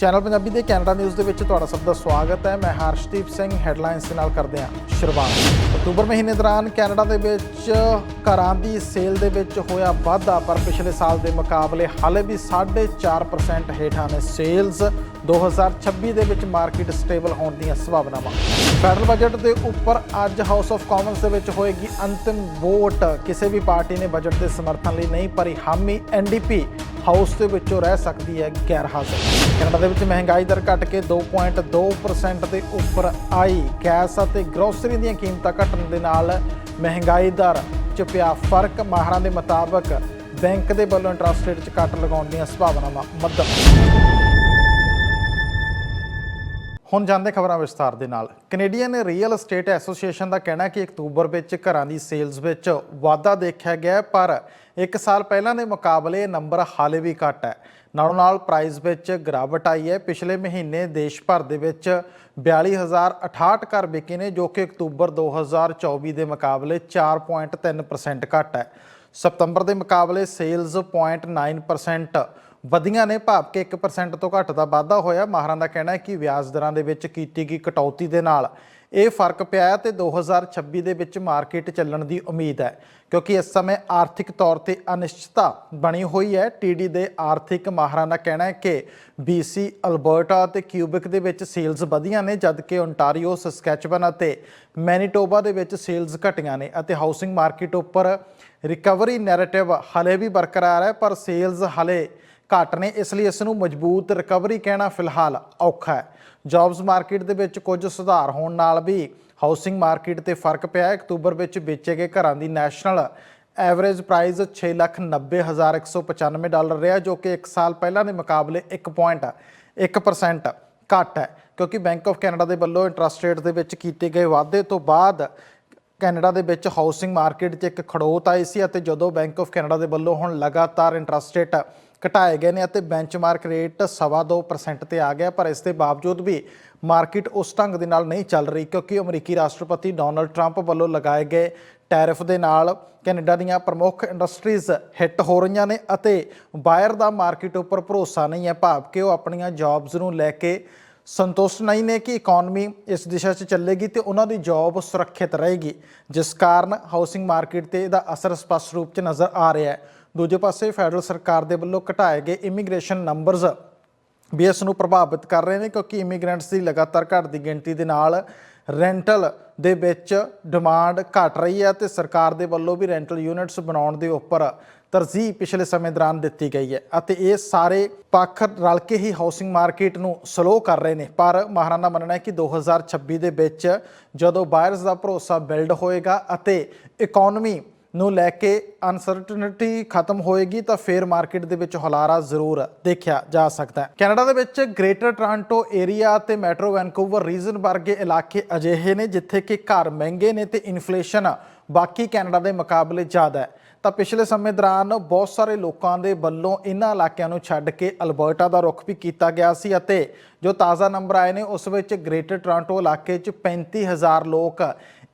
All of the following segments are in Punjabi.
ਚੈਨਲ ਪੰਜਾਬੀ ਦੇ ਕੈਨੇਡਾ ਨਿਊਜ਼ ਦੇ ਵਿੱਚ ਤੁਹਾਡਾ ਸਭ ਦਾ ਸਵਾਗਤ ਹੈ। ਮੈਂ ਹਰਸ਼ਦੀਪ ਸਿੰਘ ਹੈਡਲਾਈਨਸ ਦੇ ਨਾਲ ਕਰਦੇ ਹਾਂ ਸ਼ੁਰੂਆਤ। ਅਕਤੂਬਰ ਮਹੀਨੇ ਦੌਰਾਨ ਕੈਨੇਡਾ ਦੇ ਵਿੱਚ ਘਰਾਂ ਦੀ ਸੇਲ ਦੇ ਵਿੱਚ ਹੋਇਆ ਵਾਧਾ, ਪਰ ਪਿਛਲੇ ਸਾਲ ਦੇ ਮੁਕਾਬਲੇ ਹਾਲੇ ਵੀ 4.5% ਹੇਠਾਂ ਨੇ ਸੇਲਸ 2026 ਦੇ ਵਿੱਚ ਮਾਰਕੀਟ ਸਟੇਬਲ ਹੋਣ ਦੀਆਂ ਸੰਭਾਵਨਾਵਾਂ। ਫੈਡਰਲ ਬਜਟ ਦੇ ਉੱਪਰ ਅੱਜ ਹਾਊਸ ਆਫ ਕਾਮਨਸ ਦੇ ਵਿੱਚ ਹੋਏਗੀ ਅੰਤਿਮ ਵੋਟ ਕਿਸੇ ਵੀ ਪਾਰਟੀ ਨੇ ਬਜਟ ਦੇ ਸਮਰਥਨ ਲਈ ਨਹੀਂ ਭਰੀ ਹਾਮੀ। ਐਨਡੀਪੀ ਹਾਊਸ ਦੇ ਵਿੱਚੋਂ ਰਹਿ ਸਕਦੀ ਹੈ ਗੈਰ ਹਾਜ਼ਰ। ਕੈਨੇਡਾ ਦੇ ਵਿੱਚ ਮਹਿੰਗਾਈ ਦਰ ਘਟ ਕੇ 2.2% ਦੇ ਉੱਪਰ ਆਈ। ਗੈਸ ਅਤੇ ਗਰੋਸਰੀ ਦੀਆਂ ਕੀਮਤਾਂ ਘਟਣ ਦੇ ਨਾਲ ਮਹਿੰਗਾਈ ਦਰ 'ਚ ਪਿਆ ਫ਼ਰਕ। ਮਾਹਰਾਂ ਦੇ ਮੁਤਾਬਕ ਬੈਂਕ ਦੇ ਵੱਲੋਂ ਇੰਟਰਸਟ ਰੇਟ 'ਚ ਕੱਟ ਲਗਾਉਣ ਦੀਆਂ ਸੰਭਾਵਨਾਵਾਂ ਮੱਧਮ। ਹੁਣ ਜਾਂਦੇ ਖਬਰਾਂ ਵਿਸਤਾਰ ਦੇ ਨਾਲ। ਕੈਨੇਡੀਅਨ ਰੀਅਲ ਏਸਟੇਟ ਐਸੋਸੀਏਸ਼ਨ ਦਾ ਕਹਿਣਾ ਹੈ ਕਿ ਅਕਤੂਬਰ ਵਿੱਚ ਘਰਾਂ ਦੀ ਸੇਲਜ਼ ਵਿੱਚ ਵਾਧਾ ਦੇਖਿਆ ਗਿਆ ਪਰ ਇੱਕ ਸਾਲ ਪਹਿਲਾਂ ਦੇ ਮੁਕਾਬਲੇ ਨੰਬਰ ਹਾਲੇ ਵੀ ਘੱਟ ਹੈ। ਨਾਲੋਂ ਨਾਲ ਪ੍ਰਾਈਸ ਵਿੱਚ ਗਿਰਾਵਟ ਆਈ ਹੈ। ਪਿਛਲੇ ਮਹੀਨੇ ਦੇਸ਼ ਭਰ ਦੇ ਵਿੱਚ 42068 ਘਰ ਵਿਕੇ ਨੇ, ਜੋ ਕਿ ਅਕਤੂਬਰ 2024 ਦੇ ਮੁਕਾਬਲੇ 4.3% ਘੱਟ ਹੈ। ਸਤੰਬਰ ਦੇ ਮੁਕਾਬਲੇ ਸੇਲਜ਼ 0.9% ਵਧੀਆਂ ਨੇ ਭਾਵ ਕਿ 1% ਤੋਂ ਘੱਟ ਦਾ ਵਾਧਾ ਹੋਇਆ। ਮਾਹਰਾਂ ਦਾ ਕਹਿਣਾ ਹੈ ਕਿ ਵਿਆਜ ਦਰਾਂ ਦੇ ਵਿੱਚ ਕੀਤੀ ਗਈ ਕਟੌਤੀ ਦੇ ਨਾਲ ਇਹ ਫ਼ਰਕ ਪਿਆ ਹੈ ਤੇ 2026 ਦੇ ਵਿੱਚ ਮਾਰਕੀਟ ਚੱਲਣ ਦੀ ਉਮੀਦ ਹੈ, ਕਿਉਂਕਿ ਇਸ ਸਮੇਂ ਆਰਥਿਕ ਤੌਰ ਤੇ ਅਨਿਸ਼ਚਿਤਤਾ ਬਣੀ ਹੋਈ ਹੈ। ਟੀਡੀ ਦੇ ਆਰਥਿਕ ਮਾਹਰਾਂ ਦਾ ਕਹਿਣਾ ਹੈ ਕਿ BC ਅਲਬਰਟਾ ਤੇ ਕਿਊਬਿਕ ਦੇ ਵਿੱਚ ਸੇਲਜ਼ ਵਧੀਆਂ ਨੇ, ਜਦਕਿ ਓਨਟਾਰੀਓ ਸਸਕੈਚਵਨ ਅਤੇ ਮੈਨੀਟੋਬਾ ਦੇ ਵਿੱਚ ਸੇਲਜ਼ ਘਟੀਆਂ ਨੇ ਅਤੇ ਹਾਊਸਿੰਗ ਮਾਰਕੀਟ ਉੱਪਰ ਰਿਕਵਰੀ ਨੈਰੇਟਿਵ ਹਲੇ ਵੀ ਬਰਕਰਾਰ ਹੈ, ਪਰ ਸੇਲਜ਼ ਹਲੇ ਘੱਟ ਨੇ, ਇਸ ਲਈ ਇਸ ਨੂੰ ਮਜ਼ਬੂਤ ਰਿਕਵਰੀ ਕਹਿਣਾ ਫਿਲਹਾਲ ਔਖਾ ਹੈ। ਜੌਬਸ ਮਾਰਕੀਟ ਦੇ ਵਿੱਚ ਕੁਝ ਸੁਧਾਰ ਹੋਣ ਨਾਲ ਵੀ ਹਾਊਸਿੰਗ ਮਾਰਕੀਟ ਤੇ ਫ਼ਰਕ ਪਿਆ। ਹੈ ਅਕਤੂਬਰ ਵਿੱਚ ਵੇਚੇ ਗਏ ਘਰਾਂ ਦੀ ਨੈਸ਼ਨਲ ਐਵਰੇਜ ਪ੍ਰਾਈਸ 690195 ਡਾਲਰ ਰਿਹਾ, ਜੋ ਕਿ 1 ਸਾਲ ਪਹਿਲਾਂ ਦੇ ਮੁਕਾਬਲੇ 1.1% ਘੱਟ ਹੈ, ਕਿਉਂਕਿ ਬੈਂਕ ਆਫ ਕੈਨੇਡਾ ਦੇ ਵੱਲੋਂ ਇੰਟਰਸਟ ਰੇਟ ਦੇ ਵਿੱਚ ਕੀਤੇ ਗਏ ਵਾਧੇ ਤੋਂ ਬਾਅਦ ਕੈਨੇਡਾ ਦੇ ਵਿੱਚ ਹਾਊਸਿੰਗ ਮਾਰਕੀਟ 'ਚ ਇੱਕ ਖੜੋਤ ਆਈ ਸੀ ਅਤੇ ਜਦੋਂ ਬੈਂਕ ਆਫ ਕੈਨੇਡਾ ਦੇ ਵੱਲੋਂ ਹੁਣ ਲਗਾਤਾਰ ਇੰਟਰਸਟ ਰੇਟ ਘਟਾਏ ਗਏ ਨੇ ਅਤੇ ਬੈਂਚਮਾਰਕ ਰੇਟ 2.5% ਤੇ ਆ ਗਿਆ, ਪਰ ਇਸ ਦੇ ਬਾਵਜੂਦ ਵੀ ਮਾਰਕੀਟ ਉਸ ਢੰਗ ਦੇ ਨਾਲ ਨਹੀਂ ਚੱਲ ਰਹੀ, ਕਿਉਂਕਿ ਅਮਰੀਕੀ ਰਾਸ਼ਟਰਪਤੀ ਡੋਨਲਡ ਟਰੰਪ ਵੱਲੋਂ ਲਗਾਏ ਗਏ ਟੈਰਿਫ ਦੇ ਨਾਲ ਕੈਨੇਡਾ ਦੀਆਂ ਪ੍ਰਮੁੱਖ ਇੰਡਸਟਰੀਜ਼ ਹਿੱਟ ਹੋ ਰਹੀਆਂ ਨੇ ਅਤੇ ਬਾਇਰ ਦਾ ਮਾਰਕੀਟ ਉੱਪਰ ਭਰੋਸਾ ਨਹੀਂ ਹੈ, ਭਾਵ ਕਿ ਉਹ ਆਪਣੀਆਂ ਜੌਬਸ ਨੂੰ ਲੈ ਕੇ ਸੰਤੁਸ਼ਟ ਨਹੀਂ ਨੇ ਕਿ ਇਕਨੋਮੀ ਇਸ ਦਿਸ਼ਾ 'ਚ ਚੱਲੇਗੀ ਤੇ ਉਹਨਾਂ ਦੀ ਜੌਬ ਸੁਰੱਖਿਅਤ ਰਹੇਗੀ, ਜਿਸ ਕਾਰਨ ਹਾਊਸਿੰਗ ਮਾਰਕੀਟ ਤੇ ਇਹਦਾ ਅਸਰ ਸਪਸ਼ਟ ਰੂਪ 'ਚ ਨਜ਼ਰ ਆ ਰਿਹਾ ਹੈ। ਦੂਜੇ ਪਾਸੇ ਫੈਡਰਲ ਸਰਕਾਰ ਦੇ ਵੱਲੋਂ ਘਟਾਏ ਗਏ ਇਮੀਗ੍ਰੇਸ਼ਨ ਨੰਬਰਸ ਵੀ ਇਸ ਨੂੰ ਪ੍ਰਭਾਵਿਤ ਕਰ ਰਹੇ ਨੇ ਕਿਉਂਕਿ ਇਮੀਗ੍ਰੈਂਟਸ ਦੀ ਲਗਾਤਾਰ ਘਟਦੀ ਗਿਣਤੀ ਦੇ ਨਾਲ ਰੈਂਟਲ ਦੇ ਵਿੱਚ ਡਿਮਾਂਡ ਘਟ ਰਹੀ ਹੈ ਤੇ ਸਰਕਾਰ ਦੇ ਵੱਲੋਂ ਵੀ ਰੈਂਟਲ ਯੂਨਿਟਸ ਬਣਾਉਣ ਦੇ ਉੱਪਰ ਤਰਜੀਹ ਪਿਛਲੇ ਸਮੇਂ ਦੌਰਾਨ ਦਿੱਤੀ ਗਈ ਹੈ ਅਤੇ ਇਹ ਸਾਰੇ ਪੱਖ ਰਲ ਕੇ ਹੀ ਹਾਊਸਿੰਗ ਮਾਰਕੀਟ ਨੂੰ ਸਲੋ ਕਰ ਰਹੇ ਨੇ। ਪਰ ਮਾਹਰਾਂ ਦਾ ਮੰਨਣਾ ਹੈ ਕਿ 2026 ਦੇ ਵਿੱਚ ਜਦੋਂ ਬਾਇਰਸ ਦਾ ਭਰੋਸਾ ਬਿਲਡ ਹੋਏਗਾ ਅਤੇ ਇਕਨੋਮੀ ਨੂੰ ਲੈ ਕੇ ਅਨਸਰਟਨਟੀ ਖਤਮ ਹੋਏਗੀ ਤਾਂ ਫੇਰ ਮਾਰਕੀਟ ਦੇ ਵਿੱਚ ਹੁਲਾਰਾ ਜ਼ਰੂਰ ਦੇਖਿਆ ਜਾ ਸਕਦਾ ਹੈ। ਕੈਨੇਡਾ ਦੇ ਵਿੱਚ ਗ੍ਰੇਟਰ ਟੋਰਾਂਟੋ ਏਰੀਆ ਤੇ ਮੈਟਰੋ ਵੈਨਕੂਵਰ ਰੀਜਨ ਵਰਗੇ ਇਲਾਕੇ ਅਜਿਹੇ ਨੇ ਜਿੱਥੇ ਕਿ ਘਰ ਮਹਿੰਗੇ ਨੇ ਤੇ ਇਨਫਲੇਸ਼ਨ ਬਾਕੀ ਕੈਨੇਡਾ ਦੇ ਮੁਕਾਬਲੇ ਜ਼ਿਆਦਾ ਹੈ। ਤਾਂ ਪਿਛਲੇ ਸਮੇਂ ਦੌਰਾਨ ਬਹੁਤ ਸਾਰੇ ਲੋਕਾਂ ਦੇ ਵੱਲੋਂ ਇਹਨਾਂ ਇਲਾਕਿਆਂ ਨੂੰ ਛੱਡ ਕੇ ਅਲਬਰਟਾ ਦਾ ਰੁਖ ਵੀ ਕੀਤਾ ਗਿਆ ਸੀ ਅਤੇ ਜੋ ਤਾਜ਼ਾ ਨੰਬਰ ਆਏ ਨੇ, ਉਸ ਵਿੱਚ ਗ੍ਰੇਟਰ ਟੋਰਾਂਟੋ ਇਲਾਕੇ 'ਚ 35000 ਲੋਕ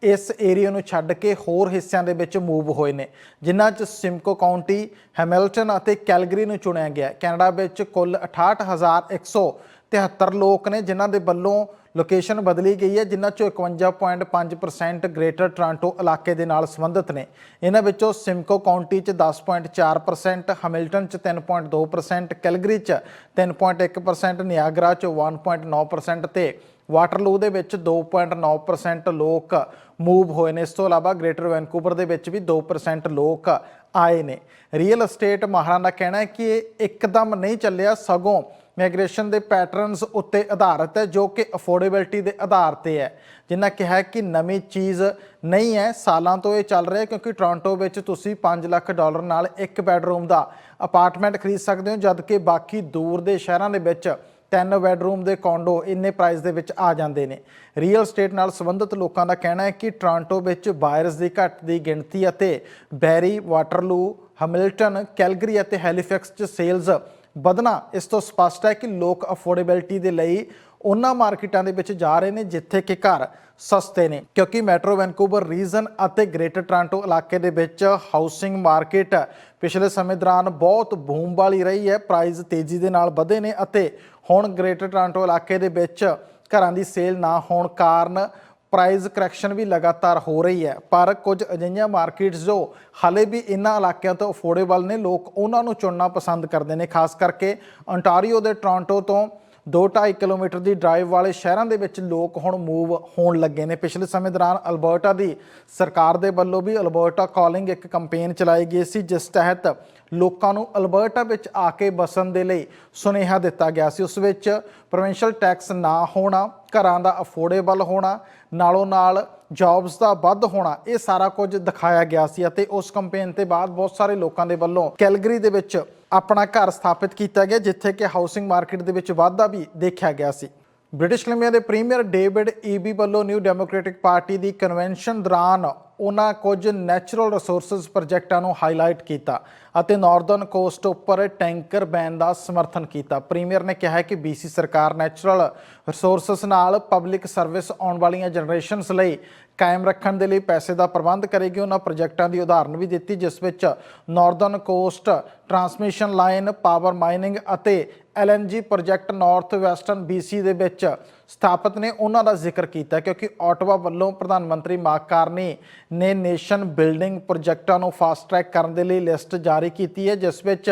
ਇਸ ਏਰੀਆ ਨੂੰ ਛੱਡ ਕੇ ਹੋਰ ਹਿੱਸਿਆਂ ਦੇ ਵਿੱਚ ਮੂਵ ਹੋਏ ਨੇ, ਜਿਨ੍ਹਾਂ 'ਚ ਸਿਮਕੋ ਕਾਉਂਟੀ ਹੈਮਿਲਟਨ ਅਤੇ ਕੈਲਗਰੀ ਨੂੰ ਚੁਣਿਆ ਗਿਆ ਕੈਨੇਡਾ ਵਿੱਚ ਕੁੱਲ 68173 ਲੋਕ ਨੇ, ਜਿਨ੍ਹਾਂ ਦੇ ਵੱਲੋਂ ਲੋਕੇਸ਼ਨ ਬਦਲੀ ਗਈ ਹੈ, ਜਿਨ੍ਹਾਂ ਚੋਂ 51.5% ਗ੍ਰੇਟਰ ਟੋਰਾਂਟੋ ਇਲਾਕੇ ਦੇ ਨਾਲ ਸੰਬੰਧਿਤ ਨੇ। ਇਹਨਾਂ ਵਿੱਚੋਂ ਸਿਮਕੋ ਕਾਉਂਟੀ 'ਚ 10.4% ਹੈਮਿਲਟਨ 'ਚ 3.2% ਕੈਲਗਰੀ 'ਚ 3.1% ਨਿਆਗਰਾ 'ਚ 1.9% ਤੇ ਵਾਟਰਲੂ ਦੇ ਵਿੱਚ 2.9% ਲੋਕ ਮੂਵ ਹੋਏ ਨੇ। ਇਸ ਤੋਂ ਇਲਾਵਾ ਗ੍ਰੇਟਰ ਵੈਨਕੂਵਰ ਦੇ ਵਿੱਚ ਵੀ 2% ਲੋਕ ਆਏ ਨੇ। ਰੀਅਲ ਏਸਟੇਟ ਮਾਹਰਾਂ ਦਾ ਕਹਿਣਾ ਹੈ ਕਿ ਇਹ ਇੱਕਦਮ ਨਹੀਂ ਚੱਲਿਆ। ਸਗੋਂ ਮਾਈਗ੍ਰੇਸ਼ਨ ਦੇ ਪੈਟਰਨਸ ਉੱਤੇ ਆਧਾਰਿਤ ਹੈ, ਜੋ ਕਿ ਅਫੋਰਡੇਬਿਲਟੀ ਦੇ ਆਧਾਰ ਤੇ ਹੈ। ਜਿਨ੍ਹਾਂ ਕਿਹਾ ਕਿ ਨਵੀਂ ਚੀਜ਼ ਨਹੀਂ ਹੈ। ਸਾਲਾਂ ਤੋਂ ਇਹ ਚੱਲ ਰਿਹਾ ਕਿਉਂਕਿ ਟੋਰਾਂਟੋ ਵਿੱਚ ਤੁਸੀਂ 5 ਲੱਖ ਡਾਲਰ ਨਾਲ ਇੱਕ ਬੈਡਰੂਮ ਦਾ ਅਪਾਰਟਮੈਂਟ ਖਰੀਦ ਸਕਦੇ ਹੋ, ਜਦਕਿ ਬਾਕੀ ਦੂਰ ਦੇ ਸ਼ਹਿਰਾਂ ਦੇ ਵਿੱਚ ਤਿੰਨ ਬੈੱਡਰੂਮ ਦੇ ਕੌਂਡੋ ਇੰਨੇ ਪ੍ਰਾਈਸ ਦੇ ਵਿੱਚ ਆ ਜਾਂਦੇ ਨੇ। ਰੀਅਲ ਸਟੇਟ ਨਾਲ ਸੰਬੰਧਿਤ ਲੋਕਾਂ ਦਾ ਕਹਿਣਾ ਹੈ ਕਿ ਟੋਰਾਂਟੋ ਵਿੱਚ ਬਾਇਰਸ ਦੀ ਘੱਟ ਦੀ ਗਿਣਤੀ ਅਤੇ ਬੈਰੀ ਵਾਟਰਲੂ ਹੈਮਿਲਟਨ ਕੈਲਗਰੀ ਅਤੇ ਹੈਲੀਫੈਕਸ 'ਚ ਸੇਲਜ਼ ਵਧਣਾ ਇਸ ਤੋਂ ਸਪਸ਼ਟ ਹੈ ਕਿ ਲੋਕ ਅਫੋਰਡੇਬਿਲਟੀ ਦੇ ਲਈ ਉਹਨਾਂ ਮਾਰਕੀਟਾਂ ਦੇ ਵਿੱਚ ਜਾ ਰਹੇ ਨੇ ਜਿੱਥੇ ਕਿ ਘਰ ਸਸਤੇ ਨੇ। ਕਿਉਂਕਿ ਮੈਟਰੋ ਵੈਨਕੂਵਰ ਰੀਜਨ ਅਤੇ ਗ੍ਰੇਟਰ ਟੋਰਾਂਟੋ ਇਲਾਕੇ ਦੇ ਵਿੱਚ ਹਾਊਸਿੰਗ ਮਾਰਕੀਟ ਪਿਛਲੇ ਸਮੇਂ ਦੌਰਾਨ ਬਹੁਤ ਬੂਮ ਵਾਲੀ ਰਹੀ ਹੈ। ਪ੍ਰਾਈਸ ਤੇਜ਼ੀ ਦੇ ਨਾਲ ਵਧੇ ਨੇ ਅਤੇ ਹੁਣ ਗ੍ਰੇਟਰ ਟੋਰਾਂਟੋ ਇਲਾਕੇ ਦੇ ਵਿੱਚ ਘਰਾਂ ਦੀ ਸੇਲ ਨਾ ਹੋਣ ਕਾਰਨ ਪ੍ਰਾਈਸ ਕਰੈਕਸ਼ਨ ਵੀ ਲਗਾਤਾਰ ਹੋ ਰਹੀ ਹੈ। ਪਰ ਕੁਝ ਅਜਿਹੀਆਂ ਮਾਰਕੀਟਸ ਜੋ ਹਾਲੇ ਵੀ ਇਹਨਾਂ ਇਲਾਕਿਆਂ ਤੋਂ ਅਫੋਰਡੇਬਲ ਨੇ, ਲੋਕ ਉਹਨਾਂ ਨੂੰ ਚੁਣਨਾ ਪਸੰਦ ਕਰਦੇ ਨੇ। ਖਾਸ ਕਰਕੇ ontario ਦੇ ਟੋਰਾਂਟੋ ਤੋਂ 2.5 ਕਿਲੋਮੀਟਰ ਦੀ ਡਰਾਈਵ ਵਾਲੇ ਸ਼ਹਿਰਾਂ ਦੇ ਵਿੱਚ ਲੋਕ ਹੁਣ ਮੂਵ ਹੋਣ ਲੱਗੇ ਨੇ। ਪਿਛਲੇ ਸਮੇਂ ਦੌਰਾਨ ਅਲਬਰਟਾ ਦੀ ਸਰਕਾਰ ਦੇ ਵੱਲੋਂ ਵੀ ਅਲਬਰਟਾ ਕਾਲਿੰਗ ਇੱਕ ਕੈਂਪੇਨ ਚਲਾਈ ਗਈ ਸੀ, ਜਿਸ ਤਹਿਤ ਲੋਕਾਂ ਨੂੰ ਅਲਬਰਟਾ ਵਿੱਚ ਆ ਕੇ ਬਸਣ ਦੇ ਲਈ ਸੁਨੇਹਾ ਦਿੱਤਾ ਗਿਆ ਸੀ। ਉਸ ਵਿੱਚ ਪ੍ਰੋਵਿੰਸ਼ੀਅਲ ਟੈਕਸ ਨਾ ਹੋਣਾ, ਘਰਾਂ ਦਾ ਅਫੋਰਡੇਬਲ ਹੋਣਾ, ਨਾਲੋਂ ਨਾਲ ਜੌਬਸ ਦਾ ਵੱਧ ਹੋਣਾ, ਇਹ ਸਾਰਾ ਕੁਝ ਦਿਖਾਇਆ ਗਿਆ ਸੀ ਅਤੇ ਉਸ ਕੈਂਪੇਨ ਤੇ ਬਾਅਦ ਬਹੁਤ ਸਾਰੇ ਲੋਕਾਂ ਦੇ ਵੱਲੋਂ ਕੈਲਗਰੀ ਦੇ ਵਿੱਚ ਆਪਣਾ ਘਰ ਸਥਾਪਿਤ ਕੀਤਾ ਗਿਆ, ਜਿੱਥੇ ਕਿ ਹਾਊਸਿੰਗ ਮਾਰਕੀਟ ਦੇ ਵਿੱਚ ਵਾਧਾ ਵੀ ਦੇਖਿਆ ਗਿਆ ਸੀ। ਬ੍ਰਿਟਿਸ਼ ਕੋਲੰਬੀਆ ਦੇ ਪ੍ਰੀਮੀਅਰ ਡੇਵਿਡ ਈਬੀ ਵੱਲੋਂ ਨਿਊ ਡੈਮੋਕ੍ਰੈਟਿਕ ਪਾਰਟੀ ਦੀ ਕਨਵੈਨਸ਼ਨ ਦੌਰਾਨ ਉਹਨਾਂ ਕੁਝ ਨੈਚੁਰਲ ਰਿਸੋਰਸਸ ਪ੍ਰੋਜੈਕਟਾਂ ਨੂੰ ਹਾਈਲਾਈਟ ਕੀਤਾ ਅਤੇ ਨਾਰਦਰਨ ਕੋਸਟ ਉੱਪਰ ਟੈਂਕਰ ਬੈਨ ਦਾ ਸਮਰਥਨ ਕੀਤਾ। ਪ੍ਰੀਮੀਅਰ ਨੇ ਕਿਹਾ ਹੈ ਕਿ BC ਸਰਕਾਰ ਨੈਚੁਰਲ ਰਿਸੋਰਸਸ ਨਾਲ ਪਬਲਿਕ ਸਰਵਿਸ ਆਉਣ ਵਾਲੀਆਂ ਜਨਰੇਸ਼ਨਸ ਲਈ ਕਾਇਮ ਰੱਖਣ ਦੇ ਲਈ ਪੈਸੇ ਦਾ ਪ੍ਰਬੰਧ ਕਰੇਗੀ। ਉਹਨਾਂ ਪ੍ਰੋਜੈਕਟਾਂ ਦੀ ਉਦਾਹਰਨ ਵੀ ਦਿੱਤੀ, ਜਿਸ ਵਿੱਚ northern coast transmission line power mining ਅਤੇ LNG project north western BC ਦੇ ਵਿੱਚ ਸਥਾਪਿਤ ਨੇ। ਉਹਨਾਂ ਦਾ ਜ਼ਿਕਰ ਕੀਤਾ ਕਿਉਂਕਿ ਆਟਵਾ ਵੱਲੋਂ ਪ੍ਰਧਾਨ ਮੰਤਰੀ ਮਾਰਕ ਕਾਰਨੀ ਨੇ ਨੇਸ਼ਨ ਬਿਲਡਿੰਗ ਪ੍ਰੋਜੈਕਟਾਂ ਨੂੰ ਫਾਸਟ ਟਰੈਕ ਕਰਨ ਦੇ ਲਈ ਲਿਸਟ ਜਾਰੀ ਕੀਤੀ ਹੈ, ਜਿਸ ਵਿੱਚ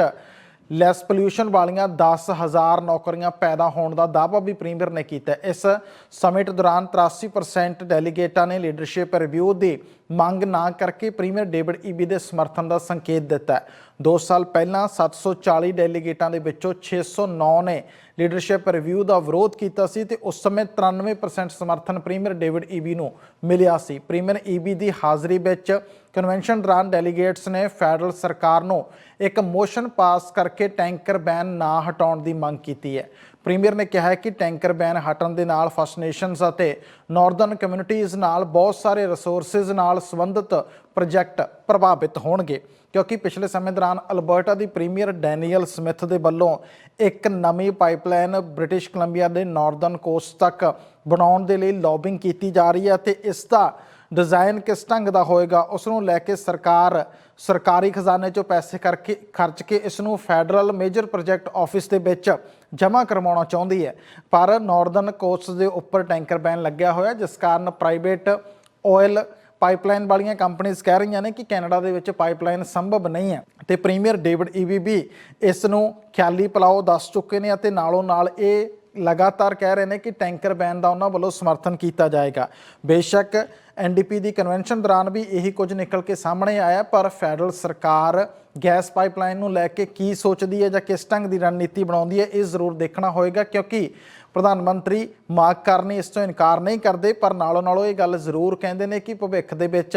ਲੈਸ ਪੋਲਿਊਸ਼ਨ ਵਾਲੀਆਂ 10000 ਨੌਕਰੀਆਂ ਪੈਦਾ ਹੋਣ ਦਾ ਦਾਅਵਾ ਵੀ ਪ੍ਰੀਮੀਅਰ ਨੇ ਕੀਤਾ ਇਸ ਸਮਿਟ ਦੌਰਾਨ 83% ਡੈਲੀਗੇਟਾਂ ਨੇ ਲੀਡਰਸ਼ਿਪ ਰਿਵਿਊ ਦੀ ਮੰਗ ਨਾ ਕਰਕੇ ਪ੍ਰੀਮੀਅਰ ਡੇਵਿਡ ਈਬੀ ਦੇ ਸਮਰਥਨ ਦਾ ਸੰਕੇਤ ਦਿੱਤਾ ਹੈ। 2 ਸਾਲ ਪਹਿਲਾਂ 740 ਡੈਲੀਗੇਟਾਂ ਦੇ ਵਿੱਚੋਂ 609 ਨੇ ਲੀਡਰਸ਼ਿਪ ਰਿਵਿਊ ਦਾ ਵਿਰੋਧ ਕੀਤਾ ਸੀ ਤੇ ਉਸ ਸਮੇਂ 93% ਸਮਰਥਨ ਪ੍ਰੀਮੀਅਰ ਡੇਵਿਡ ਈਬੀ ਨੂੰ ਮਿਲਿਆ ਸੀ। ਪ੍ਰੀਮੀਅਰ ਈਬੀ ਦੀ ਹਾਜ਼ਰੀ ਵਿੱਚ ਕਨਵੈਨਸ਼ਨ ਦੌਰਾਨ ਡੈਲੀਗੇਟਸ ਨੇ ਫੈਡਰਲ ਸਰਕਾਰ ਨੂੰ ਇੱਕ ਮੋਸ਼ਨ ਪਾਸ ਕਰਕੇ ਟੈਂਕਰ ਬੈਨ ਨਾ ਹਟਾਉਣ ਦੀ ਮੰਗ ਕੀਤੀ ਹੈ। ਪ੍ਰੀਮੀਅਰ ਨੇ ਕਿਹਾ ਹੈ ਕਿ ਟੈਂਕਰ ਬੈਨ ਹਟਣ ਦੇ ਨਾਲ ਫਸਟ ਨੇਸ਼ਨਸ ਅਤੇ ਨਾਰਦਰਨ ਕਮਿਊਨਿਟੀਜ਼ ਨਾਲ ਬਹੁਤ ਸਾਰੇ ਰਿਸੋਰਸਸ ਨਾਲ ਸੰਬੰਧਿਤ ਪ੍ਰੋਜੈਕਟ ਪ੍ਰਭਾਵਿਤ ਹੋਣਗੇ, ਕਿਉਂਕਿ ਪਿਛਲੇ ਸਮੇਂ ਦੌਰਾਨ ਅਲਬਰਟਾ ਦੀ ਪ੍ਰੀਮੀਅਰ ਡੈਨੀਅਲ ਸਮਿਥ ਦੇ ਵੱਲੋਂ ਇੱਕ ਨਵੀਂ ਪਾਈਪਲਾਈਨ ਬ੍ਰਿਟਿਸ਼ ਕੋਲੰਬੀਆ ਦੇ ਨਾਰਦਰਨ ਕੋਸਟ ਤੱਕ ਬਣਾਉਣ ਦੇ ਲਈ ਲੌਬਿੰਗ ਕੀਤੀ ਜਾ ਰਹੀ ਹੈ ਅਤੇ ਇਸ ਦਾ ਡਿਜ਼ਾਈਨ ਕਿਸ ਢੰਗ ਦਾ ਹੋਏਗਾ ਉਸ ਨੂੰ ਲੈ ਕੇ ਸਰਕਾਰ ਸਰਕਾਰੀ ਖਜ਼ਾਨੇ ਚੋਂ ਪੈਸੇ ਕਰਕੇ ਖਰਚ ਕੇ ਇਸ ਨੂੰ ਫੈਡਰਲ ਮੇਜਰ ਪ੍ਰੋਜੈਕਟ ਆਫਿਸ ਦੇ ਵਿੱਚ ਜਮ੍ਹਾਂ ਕਰਵਾਉਣਾ ਚਾਹੁੰਦੀ ਹੈ। ਪਰ ਨਾਰਦਰਨ ਕੋਸਟ ਦੇ ਉੱਪਰ ਟੈਂਕਰ ਬੈਨ ਲੱਗਿਆ ਹੋਇਆ, ਜਿਸ ਕਾਰਨ ਪ੍ਰਾਈਵੇਟ ਆਇਲ ਪਾਈਪਲਾਈਨ ਵਾਲੀਆਂ ਕੰਪਨੀਆਂ ਕਹਿ ਰਹੀਆਂ ਨੇ ਕਿ ਕੈਨੇਡਾ ਦੇ ਵਿੱਚ ਪਾਈਪਲਾਈਨ ਸੰਭਵ ਨਹੀਂ ਹੈ। ਤੇ ਪ੍ਰੀਮੀਅਰ ਡੇਵਿਡ ਈਵੀਬੀ ਇਸ ਨੂੰ ਖਿਆਲੀ ਪਲਾਓ ਦੱਸ ਚੁੱਕੇ ਨੇ ਅਤੇ ਨਾਲੋਂ ਨਾਲ ਇਹ ਲਗਾਤਾਰ ਕਹਿ ਰਹੇ ਨੇ ਕਿ ਟੈਂਕਰ ਬੈਨ ਦਾ ਉਹਨਾਂ ਵੱਲੋਂ ਸਮਰਥਨ ਕੀਤਾ ਜਾਏਗਾ। ਬੇਸ਼ੱਕ ਐਨਡੀਪੀ ਦੀ ਕਨਵੈਨਸ਼ਨ ਦੌਰਾਨ ਵੀ ਇਹੀ ਕੁਝ ਨਿਕਲ ਕੇ ਸਾਹਮਣੇ ਆਇਆ, ਪਰ ਫੈਡਰਲ ਸਰਕਾਰ ਗੈਸ ਪਾਈਪਲਾਈਨ ਨੂੰ ਲੈ ਕੇ ਕੀ ਸੋਚਦੀ ਹੈ ਜਾਂ ਕਿਸ ਢੰਗ ਦੀ ਰਣਨੀਤੀ ਬਣਾਉਂਦੀ ਹੈ, ਇਹ ਜ਼ਰੂਰ ਦੇਖਣਾ ਹੋਏਗਾ, ਕਿਉਂਕਿ ਪ੍ਰਧਾਨ ਮੰਤਰੀ ਮਾਗ ਕਰਨੀ ਇਸ ਤੋਂ ਇਨਕਾਰ ਨਹੀਂ ਕਰਦੇ, ਪਰ ਨਾਲੋਂ ਨਾਲੋਂ ਇਹ ਗੱਲ ਜ਼ਰੂਰ ਕਹਿੰਦੇ ਨੇ ਕਿ ਭਵਿੱਖ ਦੇ ਵਿੱਚ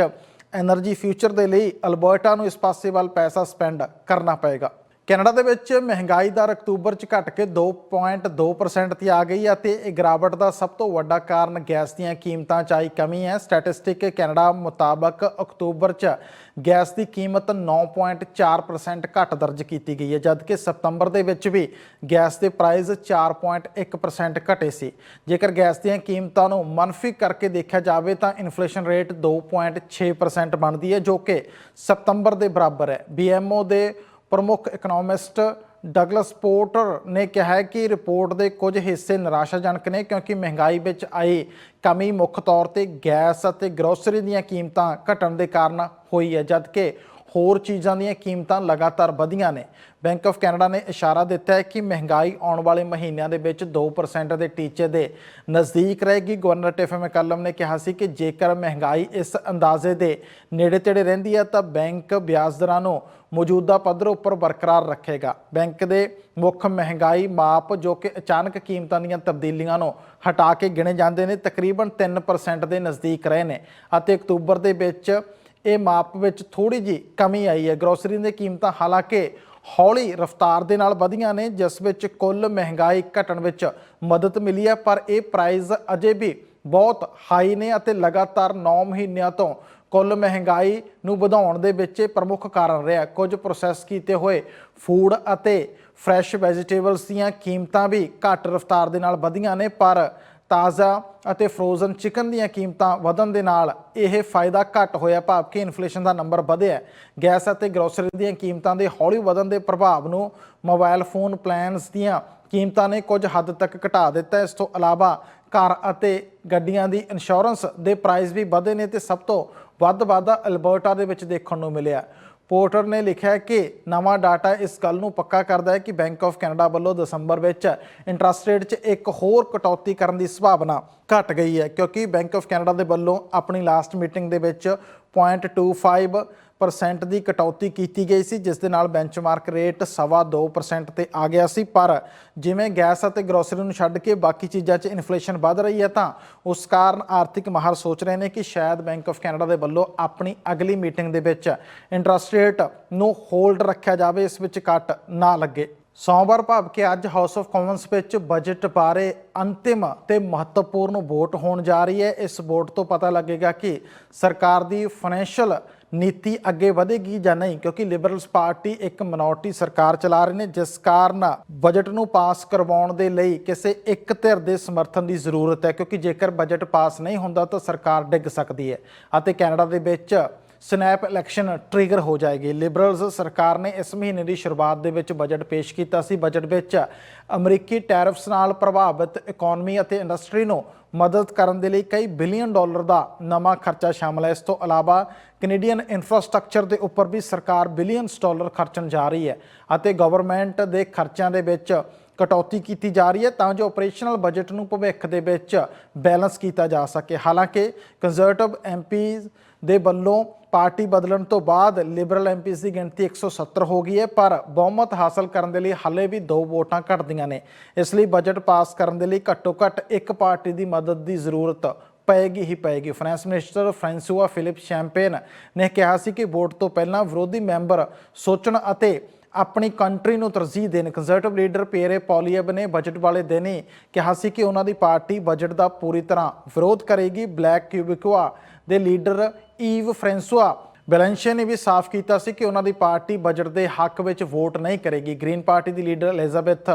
એનર્ਜੀ ਫਿਊਚਰ ਦੇ ਲਈ ਅਲਬਰਟਾ ਨੂੰ ਇਸ ਪਾਸੇ ਵੱਲ ਪੈਸਾ ਸਪੈਂਡ ਕਰਨਾ ਪਏਗਾ। ਕੈਨੇਡਾ ਦੇ ਵਿੱਚ ਮਹਿੰਗਾਈ ਦਰ ਅਕਤੂਬਰ 'ਚ ਘਟ ਕੇ 2.2% ਤੇ ਆ ਗਈ ਹੈ ਅਤੇ ਇਹ ਗਿਰਾਵਟ ਦਾ ਸਭ ਤੋਂ ਵੱਡਾ ਕਾਰਨ ਗੈਸ ਦੀਆਂ ਕੀਮਤਾਂ 'ਚ ਆਈ ਕਮੀ ਹੈ। ਸਟੈਟਿਸਟਿਕ ਕੈਨੇਡਾ ਮੁਤਾਬਕ ਅਕਤੂਬਰ 'ਚ ਗੈਸ ਦੀ ਕੀਮਤ 9.4% ਘਟ ਦਰਜ ਕੀਤੀ ਗਈ ਹੈ, ਜਦਕਿ ਸਤੰਬਰ ਦੇ ਵਿੱਚ ਵੀ ਗੈਸ ਦੇ ਪ੍ਰਾਈਸ 4.1% ਘਟੇ ਸੀ। ਜੇਕਰ ਗੈਸ ਦੀਆਂ ਕੀਮਤਾਂ ਨੂੰ ਮਨਫੀ ਕਰਕੇ ਦੇਖਿਆ ਜਾਵੇ ਤਾਂ ਇਨਫਲੇਸ਼ਨ ਰੇਟ 2.6% ਬਣਦੀ ਹੈ, ਜੋ ਕਿ ਸਤੰਬਰ ਦੇ ਬਰਾਬਰ ਹੈ। BMO ਦੇ ਪ੍ਰਮੁੱਖ ਇਕਨੋਮਿਸਟ ਡਗਲਸ ਪੋਰਟਰ ਨੇ ਕਿਹਾ ਹੈ ਕਿ ਰਿਪੋਰਟ ਦੇ ਕੁਝ ਹਿੱਸੇ ਨਿਰਾਸ਼ਾਜਨਕ ਨੇ ਕਿਉਂਕਿ ਮਹਿੰਗਾਈ ਵਿੱਚ ਆਈ ਕਮੀ ਮੁੱਖ ਤੌਰ ਤੇ ਗੈਸ ਅਤੇ ਗਰੋਸਰੀ ਦੀਆਂ ਕੀਮਤਾਂ ਘਟਣ ਦੇ ਕਾਰਨ ਹੋਈ ਹੈ, ਜਦਕਿ ਹੋਰ ਚੀਜ਼ਾਂ ਦੀਆਂ ਕੀਮਤਾਂ ਲਗਾਤਾਰ ਵਧੀਆਂ ਨੇ। ਬੈਂਕ ਆਫ ਕੈਨੇਡਾ ਨੇ ਇਸ਼ਾਰਾ ਦਿੱਤਾ ਹੈ ਕਿ ਮਹਿੰਗਾਈ ਆਉਣ ਵਾਲੇ ਮਹੀਨਿਆਂ ਦੇ ਵਿੱਚ 2% ਦੇ ਟੀਚੇ ਦੇ ਨਜ਼ਦੀਕ ਰਹੇਗੀ। ਗਵਰਨਰ ਟਿਫੇ ਮੈਕਲਮ ਨੇ ਕਿਹਾ ਸੀ ਕਿ ਜੇਕਰ ਮਹਿੰਗਾਈ ਇਸ ਅੰਦਾਜ਼ੇ ਦੇ ਨੇੜੇ ਤੇੜੇ ਰਹਿੰਦੀ ਹੈ, ਤਾਂ ਬੈਂਕ ਵਿਆਜ ਦਰਾਂ ਨੂੰ ਮੌਜੂਦਾ ਪੱਧਰ ਉੱਪਰ ਬਰਕਰਾਰ ਰੱਖੇਗਾ। ਬੈਂਕ ਦੇ ਮੁੱਖ ਮਹਿੰਗਾਈ ਮਾਪ ਜੋ ਕਿ ਅਚਾਨਕ ਕੀਮਤਾਂ ਦੀਆਂ ਤਬਦੀਲੀਆਂ ਨੂੰ ਹਟਾ ਕੇ ਗਿਣੇ ਜਾਂਦੇ ਨੇ, ਤਕਰੀਬਨ 3% ਦੇ ਨਜ਼ਦੀਕ ਰਹੇ ਨੇ ਅਤੇ ਅਕਤੂਬਰ ਦੇ ਵਿੱਚ ਇਹ ਮਾਪ ਵਿੱਚ ਥੋੜੀ ਜੀ ਕਮੀ ਆਈ ਹੈ। ਗਰੋਸਰੀ ਦੀਆਂ ਕੀਮਤਾਂ ਹਾਲਾਂਕਿ ਹੌਲੀ ਰਫ਼ਤਾਰ ਦੇ ਨਾਲ ਵਧੀਆਂ ਨੇ, ਜਿਸ ਵਿੱਚ ਕੁੱਲ ਮਹਿੰਗਾਈ ਘਟਣ ਵਿੱਚ ਮਦਦ ਮਿਲੀ ਹੈ, ਪਰ ਇਹ ਪ੍ਰਾਈਸ ਅਜੇ ਵੀ ਬਹੁਤ ਹਾਈ ਨੇ ਅਤੇ ਲਗਾਤਾਰ 9 ਮਹੀਨਿਆਂ ਤੋਂ ਕੁੱਲ ਮਹਿੰਗਾਈ ਨੂੰ ਵਧਾਉਣ ਦੇ ਵਿੱਚ ਇਹ ਪ੍ਰਮੁੱਖ ਕਾਰਨ ਰਿਹਾ ਕੁਝ ਪ੍ਰੋਸੈਸ ਕੀਤੇ ਹੋਏ ਫੂਡ ਅਤੇ ਫਰੈਸ਼ ਵੈਜੀਟੇਬਲਸ ਦੀਆਂ ਕੀਮਤਾਂ ਵੀ ਘੱਟ ਰਫ਼ਤਾਰ ਦੇ ਨਾਲ ਵਧੀਆਂ ਨੇ, ਪਰ ਤਾਜ਼ਾ ਅਤੇ ਫਰੋਜ਼ਨ ਚਿਕਨ ਦੀਆਂ ਕੀਮਤਾਂ ਵਧਣ ਦੇ ਨਾਲ ਇਹ ਫਾਇਦਾ ਘੱਟ ਹੋਇਆ। ਭਾਵ ਕਿ ਇਨਫਲੇਸ਼ਨ ਦਾ ਨੰਬਰ ਵਧਿਆ ਗੈਸ ਅਤੇ ਗਰੋਸਰੀ ਦੀਆਂ ਕੀਮਤਾਂ ਦੇ ਹੌਲੀ ਵਧਣ ਦੇ ਪ੍ਰਭਾਵ ਨੂੰ ਮੋਬਾਈਲ ਫੋਨ ਪਲਾਨਸ ਦੀਆਂ ਕੀਮਤਾਂ ਨੇ ਕੁਝ ਹੱਦ ਤੱਕ ਘਟਾ ਦਿੱਤਾ ਇਸ ਤੋਂ ਇਲਾਵਾ ਘਰ ਅਤੇ ਗੱਡੀਆਂ ਦੀ ਇੰਸ਼ੋਰੈਂਸ ਦੇ ਪ੍ਰਾਈਸ ਵੀ ਵਧੇ ਨੇ ਤੇ ਸਭ ਤੋਂ ਵੱਧ ਵਾਧਾ ਅਲਬਰਟਾ ਦੇ ਵਿੱਚ ਦੇਖਣ ਨੂੰ ਮਿਲਿਆ। ਪੋਰਟਰ ਨੇ ਲਿਖਿਆ ਹੈ ਕਿ ਨਵਾਂ ਡਾਟਾ ਇਸ ਗੱਲ ਨੂੰ ਪੱਕਾ ਕਰਦਾ ਹੈ ਕਿ ਬੈਂਕ ਆਫ ਕੈਨੇਡਾ ਵੱਲੋਂ ਦਸੰਬਰ ਵਿੱਚ ਇੰਟਰਸਟ ਰੇਟ 'ਚ ਇੱਕ ਹੋਰ ਕਟੌਤੀ ਕਰਨ ਦੀ ਸੰਭਾਵਨਾ ਘਟ ਗਈ ਹੈ, ਕਿਉਂਕਿ ਬੈਂਕ ਆਫ ਕੈਨੇਡਾ ਦੇ ਵੱਲੋਂ ਆਪਣੀ ਲਾਸਟ ਮੀਟਿੰਗ ਦੇ ਵਿੱਚ 0.25 ਪਰਸੈਂਟ ਦੀ ਕਟੌਤੀ ਕੀਤੀ ਗਈ ਸੀ, ਜਿਸ ਦੇ ਨਾਲ ਬੈਂਚਮਾਰਕ ਰੇਟ ਸਵਾ 2% ਤੇ ਆ ਗਿਆ ਸੀ। ਪਰ ਜਿਵੇਂ ਗੈਸ ਅਤੇ ਗਰੋਸਰੀ ਨੂੰ ਛੱਡ ਕੇ ਬਾਕੀ ਚੀਜ਼ਾਂ 'ਚ ਇਨਫਲੇਸ਼ਨ ਵੱਧ ਰਹੀ ਹੈ, ਤਾਂ ਉਸ ਕਾਰਨ ਆਰਥਿਕ ਮਾਹਰ ਸੋਚ ਰਹੇ ਨੇ ਕਿ ਸ਼ਾਇਦ ਬੈਂਕ ਆਫ ਕੈਨੇਡਾ ਦੇ ਵੱਲੋਂ ਆਪਣੀ ਅਗਲੀ ਮੀਟਿੰਗ ਦੇ ਵਿੱਚ ਇੰਟਰਸਟ ਰੇਟ ਨੂੰ ਹੋਲਡ ਰੱਖਿਆ ਜਾਵੇ, ਇਸ ਵਿੱਚ ਕੱਟ ਨਾ ਲੱਗੇ। ਸੋਮਵਾਰ ਭਾਵ ਕਿ ਅੱਜ ਹਾਊਸ ਆਫ ਕਾਮਨਸ ਵਿੱਚ ਬਜਟ ਬਾਰੇ ਅੰਤਿਮ ਤੇ ਮਹੱਤਵਪੂਰਨ ਵੋਟ ਹੋਣ ਜਾ ਰਹੀ ਹੈ। ਇਸ ਵੋਟ ਤੋਂ ਪਤਾ ਲੱਗੇਗਾ ਕਿ ਸਰਕਾਰ ਦੀ ਫਾਈਨੈਂਸ਼ੀਅਲ ਨੀਤੀ ਅੱਗੇ ਵਧੇਗੀ ਜਾਂ ਨਹੀਂ, ਕਿਉਂਕਿ ਲਿਬਰਲਸ ਪਾਰਟੀ ਇੱਕ ਮਿਨੋਰਟੀ ਸਰਕਾਰ ਚਲਾ ਰਹੇ ਨੇ, ਜਿਸ ਕਾਰਨ ਬਜਟ ਨੂੰ ਪਾਸ ਕਰਵਾਉਣ ਦੇ ਲਈ ਕਿਸੇ ਇੱਕ ਧਿਰ ਦੇ ਸਮਰਥਨ ਦੀ ਜ਼ਰੂਰਤ ਹੈ, ਕਿਉਂਕਿ ਜੇਕਰ ਬਜਟ ਪਾਸ ਨਹੀਂ ਹੁੰਦਾ ਤਾਂ ਸਰਕਾਰ ਡਿੱਗ ਸਕਦੀ ਹੈ। ਅਤੇ ਕੈਨੇਡਾ ਦੇ ਵਿੱਚ ਸਨੈਪ ਇਲੈਕਸ਼ਨ ਟ੍ਰਿਗਰ ਹੋ ਜਾਏਗੀ। ਲਿਬਰਲਸ ਸਰਕਾਰ ਨੇ ਇਸ ਮਹੀਨੇ ਦੀ ਸ਼ੁਰੂਆਤ ਦੇ ਵਿੱਚ ਬਜਟ ਪੇਸ਼ ਕੀਤਾ ਸੀ। ਬਜਟ ਵਿੱਚ ਅਮਰੀਕੀ ਟੈਰਿਫਸ ਨਾਲ ਪ੍ਰਭਾਵਿਤ ਇਕਨੋਮੀ ਅਤੇ ਇੰਡਸਟਰੀ ਨੂੰ ਮਦਦ ਕਰਨ ਦੇ ਲਈ ਕਈ ਬਿਲੀਅਨ ਡਾਲਰ ਦਾ ਨਵਾਂ ਖਰਚਾ ਸ਼ਾਮਲ ਹੈ। ਇਸ ਤੋਂ ਇਲਾਵਾ ਕੈਨੇਡੀਅਨ ਇਨਫਰਾਸਟ੍ਰਕਚਰ ਦੇ ਉੱਪਰ ਵੀ ਸਰਕਾਰ ਬਿਲੀਅਨਸ ਡਾਲਰ ਖਰਚਣ ਜਾ ਰਹੀ ਹੈ ਅਤੇ ਗਵਰਨਮੈਂਟ ਦੇ ਖਰਚਿਆਂ ਦੇ ਵਿੱਚ ਕਟੌਤੀ ਕੀਤੀ ਜਾ ਰਹੀ ਹੈ ਤਾਂ ਜੋ ਆਪਰੇਸ਼ਨਲ ਬਜਟ ਨੂੰ ਭਵਿੱਖ ਦੇ ਵਿੱਚ ਬੈਲੈਂਸ ਕੀਤਾ ਜਾ ਸਕੇ। ਹਾਲਾਂਕਿ ਕੰਜ਼ਰਵੇਟਿਵ ਐਮਪੀਜ਼ ਦੇ ਵੱਲੋਂ ਪਾਰਟੀ ਬਦਲਣ ਤੋਂ ਬਾਅਦ ਲਿਬਰਲ ਐਮਪੀਜ਼ ਦੀ ਗਿਣਤੀ 170 ਹੋ ਗਈ ਹੈ, ਪਰ ਬਹੁਮਤ ਹਾਸਲ ਕਰਨ ਦੇ ਲਈ ਹਾਲੇ ਵੀ ਦੋ ਵੋਟਾਂ ਘਟਦੀਆਂ ਨੇ। ਇਸ ਲਈ ਬਜਟ ਪਾਸ ਕਰਨ ਦੇ ਲਈ ਘੱਟੋ ਘੱਟ ਇੱਕ ਪਾਰਟੀ ਦੀ ਮਦਦ ਦੀ ਜ਼ਰੂਰਤ ਪਏਗੀ ਹੀ ਪਏਗੀ। Finance minister François Philippe Champagne ਨੇ ਕਿਹਾ ਸੀ ਕਿ ਵੋਟ ਤੋਂ ਪਹਿਲਾਂ ਵਿਰੋਧੀ ਮੈਂਬਰ ਸੋਚਣ ਅਤੇ ਆਪਣੀ ਕੰਟਰੀ ਨੂੰ ਤਰਜੀਹ ਦੇਣ। ਕੰਜ਼ਰਵੇਟਿਵ ਲੀਡਰ ਪੀਅਰੇ ਪੋਲੀਅਬ ਨੇ ਬਜਟ ਵਾਲੇ ਦਿਨ ਹੀ ਕਿਹਾ ਸੀ ਕਿ ਉਹਨਾਂ ਦੀ ਪਾਰਟੀ ਬਜਟ ਦਾ ਪੂਰੀ ਤਰ੍ਹਾਂ ਵਿਰੋਧ ਕਰੇਗੀ। ਬਲੈਕ ਕਿਊਬਿਕਵਾ ਦੇ ਲੀਡਰ ਈਵ ਫ੍ਰਾਂਸੂਆ ਬੈਲੈਂਸ਼ੇ ਨੇ ਵੀ ਸਾਫ਼ ਕੀਤਾ ਸੀ ਕਿ ਉਹਨਾਂ ਦੀ ਪਾਰਟੀ ਬਜਟ ਦੇ ਹੱਕ ਵਿੱਚ ਵੋਟ ਨਹੀਂ ਕਰੇਗੀ। ਗ੍ਰੀਨ ਪਾਰਟੀ ਦੀ ਲੀਡਰ ਐਲਿਜ਼ਾਬੈਥ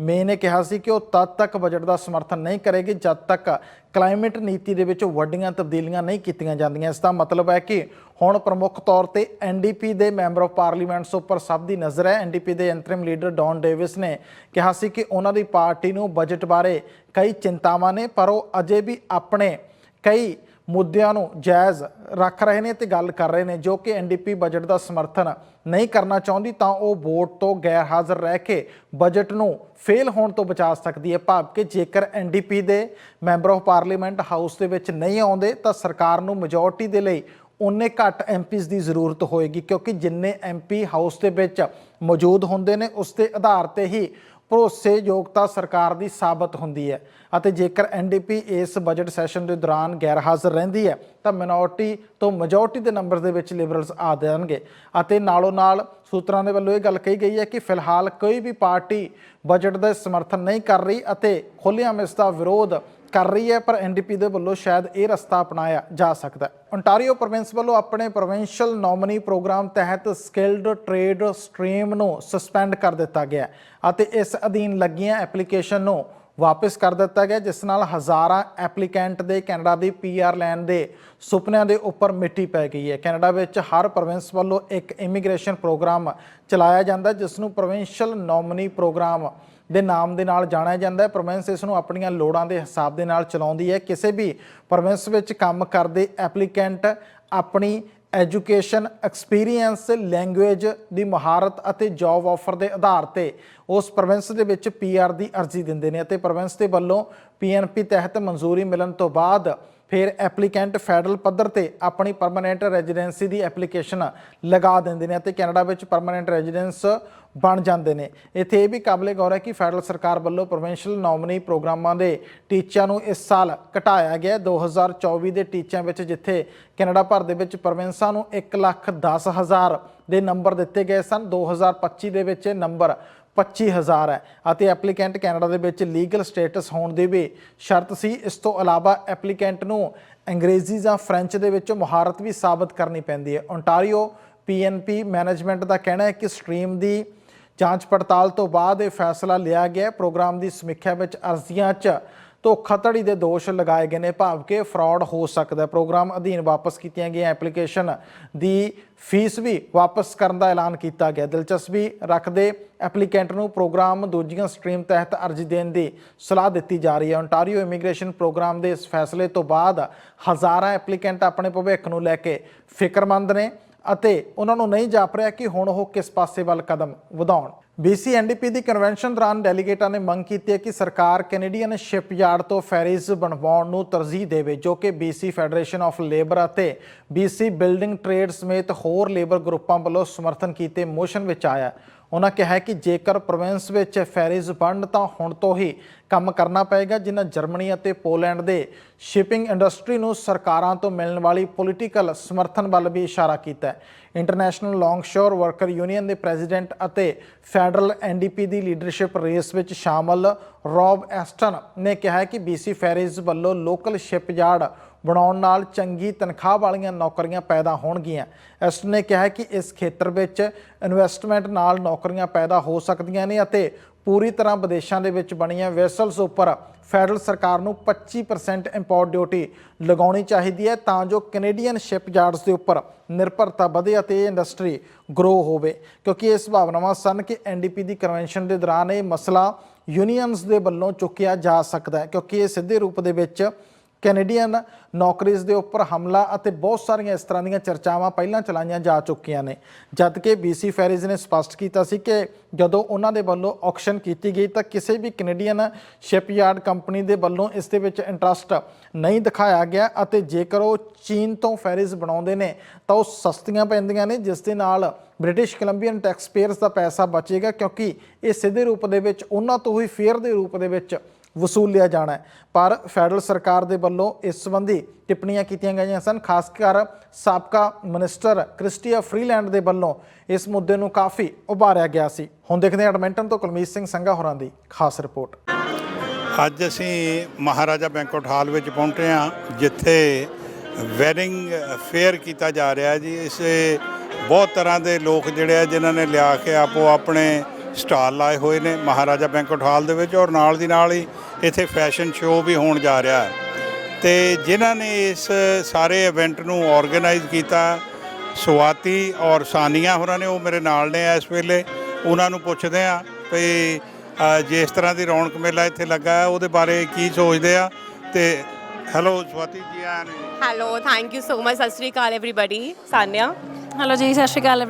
ਮੇ ਨੇ ਕਿਹਾ ਸੀ ਕਿ ਉਹ ਤਦ ਤੱਕ ਬਜਟ ਦਾ ਸਮਰਥਨ ਨਹੀਂ ਕਰੇਗੀ ਜਦ ਤੱਕ ਕਲਾਈਮੇਟ ਨੀਤੀ ਦੇ ਵਿੱਚ ਵੱਡੀਆਂ ਤਬਦੀਲੀਆਂ ਨਹੀਂ ਕੀਤੀਆਂ ਜਾਂਦੀਆਂ। ਇਸ ਦਾ ਮਤਲਬ ਹੈ ਕਿ ਹੁਣ ਪ੍ਰਮੁੱਖ ਤੌਰ ਤੇ ਐਨਡੀਪੀ ਦੇ ਮੈਂਬਰ ਆਫ ਪਾਰਲੀਮੈਂਟਸ ਉੱਪਰ ਸਭ ਦੀ ਨਜ਼ਰ ਹੈ। ਐਨਡੀਪੀ ਦੇ ਇੰਟਰਿਮ ਲੀਡਰ ਡੌਨ ਡੇਵਿਸ ਨੇ ਕਿਹਾ ਸੀ ਕਿ ਉਹਨਾਂ ਦੀ ਪਾਰਟੀ ਨੂੰ ਬਜਟ ਬਾਰੇ ਕਈ ਚਿੰਤਾਵਾਂ ਨੇ, ਪਰ ਉਹ ਅਜੇ ਵੀ ਆਪਣੇ ਕਈ ਮੁੱਦਿਆਂ ਨੂੰ ਜਾਇਜ਼ ਰੱਖ ਰਹੇ ਨੇ ਤੇ ਗੱਲ ਕਰ ਰਹੇ ਨੇ, ਜੋ ਕਿ ਐਨਡੀਪੀ ਬਜਟ ਦਾ ਸਮਰਥਨ ਨਹੀਂ ਕਰਨਾ ਚਾਹੁੰਦੀ, ਤਾਂ ਉਹ ਵੋਟ ਤੋਂ ਗੈਰ ਹਾਜ਼ਰ ਰਹਿ ਕੇ ਬਜਟ ਨੂੰ ਫੇਲ ਹੋਣ ਤੋਂ ਬਚਾ ਸਕਦੀ ਹੈ। ਭਾਵ ਕਿ ਜੇਕਰ ਐਨਡੀਪੀ ਦੇ ਮੈਂਬਰ ਆਫ ਪਾਰਲੀਮੈਂਟ ਹਾਊਸ ਦੇ ਵਿੱਚ ਨਹੀਂ ਆਉਂਦੇ, ਤਾਂ ਸਰਕਾਰ ਨੂੰ ਮੈਜੋਰਟੀ ਦੇ ਲਈ ਉਨੇ ਘੱਟ ਐਮਪੀਜ਼ ਦੀ ਜ਼ਰੂਰਤ ਹੋਏਗੀ, ਕਿਉਂਕਿ ਜਿੰਨੇ ਐਮਪੀ ਹਾਊਸ ਦੇ ਵਿੱਚ ਮੌਜੂਦ ਹੁੰਦੇ ਨੇ, ਉਸ ਦੇ ਆਧਾਰ ਤੇ ਹੀ ਭਰੋਸੇਯੋਗਤਾ ਸਰਕਾਰ ਦੀ ਸਾਬਤ ਹੁੰਦੀ ਹੈ ਅਤੇ ਜੇਕਰ ਐਨਡੀਪੀ ਇਸ ਬਜਟ ਸੈਸ਼ਨ ਦੇ ਦੌਰਾਨ ਗੈਰ ਹਾਜ਼ਰ ਰਹਿੰਦੀ ਹੈ, ਤਾਂ ਮਿਨੋਰਟੀ ਤੋਂ ਮੈਜੋਰਟੀ ਦੇ ਨੰਬਰ ਦੇ ਵਿੱਚ ਲਿਬਰਲਸ ਆ ਜਾਣਗੇ। ਅਤੇ ਨਾਲੋਂ ਨਾਲ ਸੂਤਰਾਂ ਦੇ ਵੱਲੋਂ ਇਹ ਗੱਲ ਕਹੀ ਗਈ ਹੈ ਕਿ ਫਿਲਹਾਲ ਕੋਈ ਵੀ ਪਾਰਟੀ ਬਜਟ ਦਾ ਸਮਰਥਨ ਨਹੀਂ ਕਰ ਰਹੀ ਅਤੇ ਖੁੱਲ੍ਹੇਆਮ ਇਸ ਦਾ ਵਿਰੋਧ ਕਰ ਰਹੀ ਹੈ, ਪਰ ਐਨਡੀਪੀ ਦੇ ਵੱਲੋਂ ਸ਼ਾਇਦ ਇਹ ਰਸਤਾ ਅਪਣਾਇਆ ਜਾ ਸਕਦਾ ਹੈ। Ontario ਪ੍ਰੋਵਿੰਸ ਵੱਲੋਂ ਆਪਣੇ ਪ੍ਰੋਵਿੰਸ਼ੀਅਲ ਨੋਮਨੀ ਪ੍ਰੋਗਰਾਮ ਤਹਿਤ ਸਕਿਲਡ ਟ੍ਰੇਡ ਸਟਰੀਮ ਨੂੰ ਸਸਪੈਂਡ ਕਰ ਦਿੱਤਾ ਗਿਆ ਅਤੇ ਇਸ ਅਧੀਨ ਲੱਗੀਆਂ ਐਪਲੀਕੇਸ਼ਨ ਨੂੰ ਵਾਪਸ ਕਰ ਦਿੱਤਾ ਗਿਆ, ਜਿਸ ਨਾਲ ਹਜ਼ਾਰਾਂ ਐਪਲੀਕੈਂਟ ਦੇ ਕੈਨੇਡਾ ਦੀ ਪੀਆਰ ਲੈਣ ਦੇ ਸੁਪਨਿਆਂ ਦੇ ਉੱਪਰ ਮਿੱਟੀ ਪੈ ਗਈ ਹੈ। ਕੈਨੇਡਾ ਵਿੱਚ ਹਰ ਪ੍ਰੋਵਿੰਸ ਵੱਲੋਂ ਇੱਕ ਇਮੀਗ੍ਰੇਸ਼ਨ ਪ੍ਰੋਗਰਾਮ ਚਲਾਇਆ ਜਾਂਦਾ, ਜਿਸ ਨੂੰ ਪ੍ਰੋਵਿੰਸ਼ੀਅਲ ਨੋਮਨੀ ਪ੍ਰੋਗਰਾਮ ਦੇ ਨਾਮ ਦੇ ਨਾਲ ਜਾਣਿਆ ਜਾਂਦਾ ਹੈ। ਪ੍ਰੋਵਿੰਸ ਇਸ ਨੂੰ ਆਪਣੀਆਂ ਲੋੜਾਂ ਦੇ ਹਿਸਾਬ ਦੇ ਨਾਲ ਚਲਾਉਂਦੀ ਹੈ। ਕਿਸੇ ਵੀ ਪ੍ਰੋਵਿੰਸ ਵਿੱਚ ਕੰਮ ਕਰਦੇ ਐਪਲੀਕੈਂਟ ਆਪਣੀ ਐਜੂਕੇਸ਼ਨ, ਐਕਸਪੀਰੀਅੰਸ, ਲੈਂਗੁਏਜ ਦੀ ਮਹਾਰਤ ਅਤੇ ਜੌਬ ਆਫਰ ਦੇ ਆਧਾਰ ਤੇ ਉਸ ਪ੍ਰੋਵਿੰਸ ਦੇ ਵਿੱਚ ਪੀਆਰ ਦੀ ਅਰਜ਼ੀ ਦਿੰਦੇ ਨੇ ਅਤੇ ਪ੍ਰੋਵਿੰਸ ਦੇ ਵੱਲੋਂ ਪੀਐਨਪੀ ਤਹਿਤ ਮਨਜ਼ੂਰੀ ਮਿਲਣ ਤੋਂ ਬਾਅਦ ਫਿਰ ਐਪਲੀਕੈਂਟ ਫੈਡਰਲ ਪੱਧਰ ਤੇ ਆਪਣੀ ਪਰਮਨੈਂਟ ਰੈਜ਼ੀਡੈਂਸੀ ਦੀ ਐਪਲੀਕੇਸ਼ਨ ਲਗਾ ਦਿੰਦੇ ਨੇ ਅਤੇ ਕੈਨੇਡਾ ਵਿੱਚ ਪਰਮਨੈਂਟ ਰੈਜ਼ੀਡੈਂਸ ਬਣ ਜਾਂਦੇ ਨੇ ਇੱਥੇ ਇਹ ਵੀ ਕਾਬਲੇ ਗੌਰ ਹੈ ਕਿ ਫੈਡਰਲ ਸਰਕਾਰ ਵੱਲੋਂ ਪ੍ਰੋਵਿੰਸ਼ੀਅਲ ਨੋਮਨੀ ਪ੍ਰੋਗਰਾਮਾਂ ਦੇ ਟੀਚਿਆਂ ਨੂੰ ਇਸ ਸਾਲ ਘਟਾਇਆ ਗਿਆ ਹੈ। 2024 ਦੇ ਟੀਚਿਆਂ ਵਿੱਚ ਜਿੱਥੇ ਕੈਨੇਡਾ ਭਰ ਦੇ ਵਿੱਚ ਪ੍ਰੋਵਿੰਸਾਂ ਨੂੰ 1 ਲੱਖ 10 ਹਜ਼ਾਰ ਦੇ ਨੰਬਰ ਦਿੱਤੇ ਗਏ ਸਨ 2025 ਦੇ ਵਿੱਚ ਇਹ ਨੰਬਰ 25000 ਹੈ। ਅਤੇ ਐਪਲੀਕੈਂਟ ਕੈਨੇਡਾ ਦੇ ਵਿੱਚ ਲੀਗਲ ਸਟੇਟਸ ਹੋਣ ਦੀ ਵੀ ਸ਼ਰਤ ਸੀ। ਇਸ ਤੋਂ ਇਲਾਵਾ ਐਪਲੀਕੈਂਟ ਨੂੰ ਅੰਗਰੇਜ਼ੀ ਜਾਂ ਫ੍ਰੈਂਚ ਦੇ ਵਿੱਚ ਮੁਹਾਰਤ ਵੀ ਸਾਬਤ ਕਰਨੀ ਪੈਂਦੀ ਹੈ। ਓਨਟਾਰੀਓ ਪੀਐਨਪੀ ਮੈਨੇਜਮੈਂਟ ਦਾ ਕਹਿਣਾ ਹੈ ਕਿ ਸਟਰੀਮ ਦੀ ਜਾਂਚ ਪੜਤਾਲ ਤੋਂ ਬਾਅਦ ਇਹ ਫੈਸਲਾ ਲਿਆ ਗਿਆ ਪ੍ਰੋਗਰਾਮ ਦੀ ਸਮੀਖਿਆ ਵਿੱਚ ਅਰਜ਼ੀਆਂ 'ਚ ਧੋਖਾਧੜੀ ਦੇ ਦੋਸ਼ ਲਗਾਏ ਗਏ ਨੇ। ਭਾਵ ਕਿ ਫਰਾਡ ਹੋ ਸਕਦਾ ਹੈ। ਪ੍ਰੋਗਰਾਮ ਅਧੀਨ ਵਾਪਸ ਕੀਤੀਆਂ ਗਈਆਂ ਐਪਲੀਕੇਸ਼ਨ ਦੀ ਫੀਸ ਵੀ ਵਾਪਸ ਕਰਨ ਦਾ ਐਲਾਨ ਕੀਤਾ ਗਿਆ। ਦਿਲਚਸਪੀ ਰੱਖਦੇ ਐਪਲੀਕੈਂਟ ਨੂੰ ਪ੍ਰੋਗਰਾਮ ਦੂਜੀਆਂ ਸਟਰੀਮ ਤਹਿਤ ਅਰਜ਼ੀ ਦੇਣ ਦੀ ਸਲਾਹ ਦਿੱਤੀ ਜਾ ਰਹੀ ਹੈ। ਓਨਟਾਰੀਓ ਇਮੀਗ੍ਰੇਸ਼ਨ ਪ੍ਰੋਗਰਾਮ ਦੇ ਇਸ ਫੈਸਲੇ ਤੋਂ ਬਾਅਦ ਹਜ਼ਾਰਾਂ ਐਪਲੀਕੈਂਟ ਆਪਣੇ ਭਵਿੱਖ ਨੂੰ ਲੈ ਕੇ ਫਿਕਰਮੰਦ ਨੇ ਅਤੇ ਉਹਨਾਂ ਨੂੰ ਨਹੀਂ ਜਾਪ ਰਿਹਾ ਕਿ ਹੁਣ ਉਹ ਕਿਸ ਪਾਸੇ ਵੱਲ ਕਦਮ ਵਧਾਉਣ। BC NDP ਦੀ ਕਨਵੈਨਸ਼ਨ ਦੌਰਾਨ ਡੈਲੀਗੇਟਾਂ ਨੇ ਮੰਗ ਕੀਤੀ ਹੈ ਕਿ ਸਰਕਾਰ ਕੈਨੇਡੀਅਨ ਸ਼ਿਪਯਾਰਡ ਤੋਂ ਫੈਰੀਜ਼ ਬਣਵਾਉਣ ਨੂੰ ਤਰਜੀਹ ਦੇਵੇ, ਜੋ ਕਿ BC ਫੈਡਰੇਸ਼ਨ ਆਫ ਲੇਬਰ ਅਤੇ BC ਬਿਲਡਿੰਗ ਟ੍ਰੇਡ ਸਮੇਤ ਹੋਰ ਲੇਬਰ ਗਰੁੱਪਾਂ ਵੱਲੋਂ ਸਮਰਥਨ ਕੀਤੇ ਮੋਸ਼ਨ ਵਿੱਚ ਆਇਆ। ਉਹਨਾਂ ਕਿਹਾ ਕਿ ਜੇਕਰ ਪ੍ਰੋਵਿੰਸ ਵਿੱਚ ਫੈਰੀਜ਼ ਬਣਨ ਤਾਂ ਹੁਣ ਤੋਂ ਹੀ ਕੰਮ ਕਰਨਾ ਪਏਗਾ, ਜਿਨ੍ਹਾਂ ਜਰਮਨੀ ਅਤੇ ਪੋਲੈਂਡ ਦੇ ਸ਼ਿਪਿੰਗ ਇੰਡਸਟਰੀ ਨੂੰ ਸਰਕਾਰਾਂ ਤੋਂ ਮਿਲਣ ਵਾਲੀ ਪੋਲੀਟੀਕਲ ਸਮਰਥਨ ਵੱਲ ਵੀ ਇਸ਼ਾਰਾ ਕੀਤਾ ਹੈ। ਇੰਟਰਨੈਸ਼ਨਲ ਲੌਂਗਸ਼ੋਰ ਵਰਕਰ ਯੂਨੀਅਨ ਦੇ ਪ੍ਰੈਜ਼ੀਡੈਂਟ ਅਤੇ ਫੈਡਰਲ ਐਨਡੀਪੀ ਦੀ ਲੀਡਰਸ਼ਿਪ ਰੇਸ ਵਿੱਚ ਸ਼ਾਮਲ ਰੌਬ ਐਸਟਨ ਨੇ ਕਿਹਾ ਹੈ ਕਿ BC ਫੈਰੀਜ਼ ਵੱਲੋਂ ਲੋਕਲ ਸ਼ਿਪਯਾਰਡ ਬਣਾਉਣ ਨਾਲ ਚੰਗੀ ਤਨਖਾਹ ਵਾਲੀਆਂ ਨੌਕਰੀਆਂ ਪੈਦਾ ਹੋਣਗੀਆਂ। ਐਸਟਨ ਨੇ ਕਿਹਾ ਕਿ ਇਸ ਖੇਤਰ ਵਿੱਚ ਇਨਵੈਸਟਮੈਂਟ ਨਾਲ ਨੌਕਰੀਆਂ ਪੈਦਾ ਹੋ ਸਕਦੀਆਂ ਨੇ ਅਤੇ ਪੂਰੀ ਤਰ੍ਹਾਂ ਵਿਦੇਸ਼ਾਂ ਦੇ ਵਿੱਚ ਬਣੀਆਂ ਵੈਸਲਸ ਉੱਪਰ ਫੈਡਰਲ ਸਰਕਾਰ ਨੂੰ 25% ਇੰਪੋਰਟ ਡਿਊਟੀ ਲਗਾਉਣੀ ਚਾਹੀਦੀ ਹੈ ਤਾਂ ਜੋ ਕੈਨੇਡੀਅਨ ਸ਼ਿਪਯਾਰਡਸ ਦੇ ਉੱਪਰ ਨਿਰਭਰਤਾ ਵਧੇ ਅਤੇ ਇਹ ਇੰਡਸਟਰੀ ਗਰੋ ਹੋਵੇ। ਕਿਉਂਕਿ ਇਹ ਸੰਭਾਵਨਾਵਾਂ ਸਨ ਕਿ ਐਨਡੀਪੀ ਦੀ ਕਨਵੈਨਸ਼ਨ ਦੇ ਦੌਰਾਨ ਇਹ ਮਸਲਾ ਯੂਨੀਅਨਸ ਦੇ ਵੱਲੋਂ ਚੁੱਕਿਆ ਜਾ ਸਕਦਾ ਹੈ। ਕਿਉਂਕਿ ਇਹ ਸਿੱਧੇ ਰੂਪ ਦੇ ਵਿੱਚ ਕੈਨੇਡੀਅਨ ਨੌਕਰੀਜ਼ ਦੇ ਉੱਪਰ ਹਮਲਾ ਅਤੇ ਬਹੁਤ ਸਾਰੀਆਂ ਇਸ ਤਰ੍ਹਾਂ ਦੀਆਂ ਚਰਚਾਵਾਂ ਪਹਿਲਾਂ ਚਲਾਈਆਂ ਜਾ ਚੁੱਕੀਆਂ ਨੇ। ਜਦ ਕਿ BC ਫੈਰਿਜ਼ ਨੇ ਸਪਸ਼ਟ ਕੀਤਾ ਸੀ ਕਿ ਜਦੋਂ ਉਹਨਾਂ ਦੇ ਵੱਲੋਂ ਆਕਸ਼ਨ ਕੀਤੀ ਗਈ ਤਾਂ ਕਿਸੇ ਵੀ ਕੈਨੇਡੀਅਨ ਸ਼ਿਪਯਾਰਡ ਕੰਪਨੀ ਦੇ ਵੱਲੋਂ ਇਸ ਦੇ ਵਿੱਚ ਇੰਟਰਸਟ ਨਹੀਂ ਦਿਖਾਇਆ ਗਿਆ ਅਤੇ ਜੇਕਰ ਉਹ ਚੀਨ ਤੋਂ ਫੈਰਿਜ਼ ਬਣਾਉਂਦੇ ਨੇ ਤਾਂ ਉਹ ਸਸਤੀਆਂ ਪੈਂਦੀਆਂ ਨੇ, ਜਿਸ ਦੇ ਨਾਲ ਬ੍ਰਿਟਿਸ਼ ਕੋਲੰਬੀਅਨ ਟੈਕਸਪੇਅਰਸ ਦਾ ਪੈਸਾ ਬਚੇਗਾ ਕਿਉਂਕਿ ਇਹ ਸਿੱਧੇ ਰੂਪ ਦੇ ਵਿੱਚ, ਉਹਨਾਂ ਤੋਂ ਹੀ ਫੇਅਰ ਦੇ ਰੂਪ ਦੇ ਵਿੱਚ ਵਸੂਲਿਆ ਜਾਣਾ ਹੈ। ਪਰ ਫੈਡਰਲ ਸਰਕਾਰ ਦੇ ਵੱਲੋਂ ਇਸ ਸੰਬੰਧੀ ਟਿੱਪਣੀਆਂ ਕੀਤੀਆਂ ਗਈਆਂ ਸਨ। ਖਾਸ ਕਰ ਸਾਬਕਾ ਮਿਨਿਸਟਰ ਕ੍ਰਿਸਟੀਆ ਫਰੀਲੈਂਡ ਦੇ ਵੱਲੋਂ ਇਸ ਮੁੱਦੇ ਨੂੰ ਕਾਫੀ ਉਭਾਰਿਆ ਗਿਆ ਸੀ। ਹੁਣ ਦੇਖਦੇ ਹਾਂ ਐਡਮਿੰਟਨ ਤੋਂ ਕੁਲਮੀਤ ਸਿੰਘ ਸੰਘਾ ਹੋਰਾਂ ਦੀ ਖਾਸ ਰਿਪੋਰਟ। ਅੱਜ ਅਸੀਂ ਮਹਾਰਾਜਾ ਬੈਂਕਟ ਹਾਲ ਵਿੱਚ ਪਹੁੰਚੇ ਹਾਂ, ਜਿੱਥੇ ਵੈਡਿੰਗ ਫੇਅਰ ਕੀਤਾ ਜਾ ਰਿਹਾ ਜੀ। ਇਸ ਬਹੁਤ ਤਰ੍ਹਾਂ ਦੇ ਲੋਕ ਜਿਹੜੇ ਆ, ਜਿਨ੍ਹਾਂ ਨੇ ਲਿਆ ਕੇ ਆਪੋ ਆਪਣੇ ਸਟਾਲ ਲਾਏ ਹੋਏ ਨੇ ਮਹਾਰਾਜਾ ਬੈਂਕਟ ਹਾਲ ਦੇ ਵਿੱਚ ਔਰ ਨਾਲ ਦੀ ਨਾਲ ਹੀ ਇੱਥੇ ਫੈਸ਼ਨ ਸ਼ੋਅ ਵੀ ਹੋਣ ਜਾ ਰਿਹਾ ਹੈ। ਤੇ ਜਿਨ੍ਹਾਂ ਨੇ ਇਸ ਸਾਰੇ ਇਵੈਂਟ ਨੂੰ ਆਰਗੇਨਾਈਜ਼ ਕੀਤਾ ਸਵਾਤੀ ਔਰ ਸਾਨੀਆ ਹੋਰਾਂ ਨੇ ਉਹ ਮੇਰੇ ਨਾਲ ਨੇ ਇਸ ਵੇਲੇ ਉਹਨਾਂ ਨੂੰ ਪੁੱਛਦੇ ਆ ਵੀ ਜਿਸ ਤਰ੍ਹਾਂ ਦੀ ਰੌਣਕ ਮੇਲਾ ਇੱਥੇ ਲੱਗਾ ਹੈ ਉਹਦੇ ਬਾਰੇ ਕੀ ਸੋਚਦੇ ਆ? ਤੇ ਹੈਲੋ ਸਵਾਤੀ ਜੀ ਆਇਆਂ ਨੂੰ। Hello thank you so much ਸਤਿ ਸ਼੍ਰੀ ਅਕਾਲ ਐਵਰੀਬਾਡੀ ਹੈਲੋ ਜੀ ਸਤਿ ਸ਼੍ਰੀ ਅਕਾਲ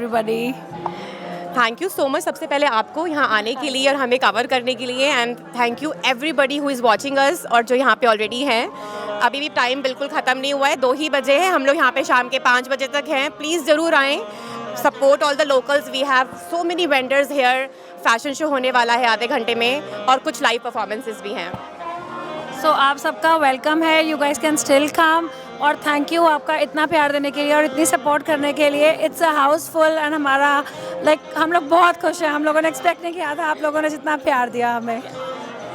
थैंक यू सो मच सबसे पहले आपको यहाँ आने के लिए और हमें कवर करने के लिए and thank you everybody who is watching us और जो यहाँ पे ऑलरेडी हैं। अभी भी टाइम बिल्कुल ख़त्म नहीं हुआ है। दो ही बजे हैं। हम लोग यहाँ पे शाम के पाँच बजे तक हैं। प्लीज़ ज़रूर आएँ। Support all the locals we have so many vendors here fashion show होने वाला है आधे घंटे में और कुछ लाइव परफॉर्मेंसेज भी हैं। सो so, आप सबका वेलकम है। You guys can still come और थैंक यू आपका इतना प्यार देने के लिए और इतनी सपोर्ट करने के लिए इट्स अ हाउसफुल एंड हमारा लाइक हम लोग बहुत खुश हैं हम लोगों ने एक्सपेक्ट नहीं किया था आप लोगों ने जितना प्यार दिया हमें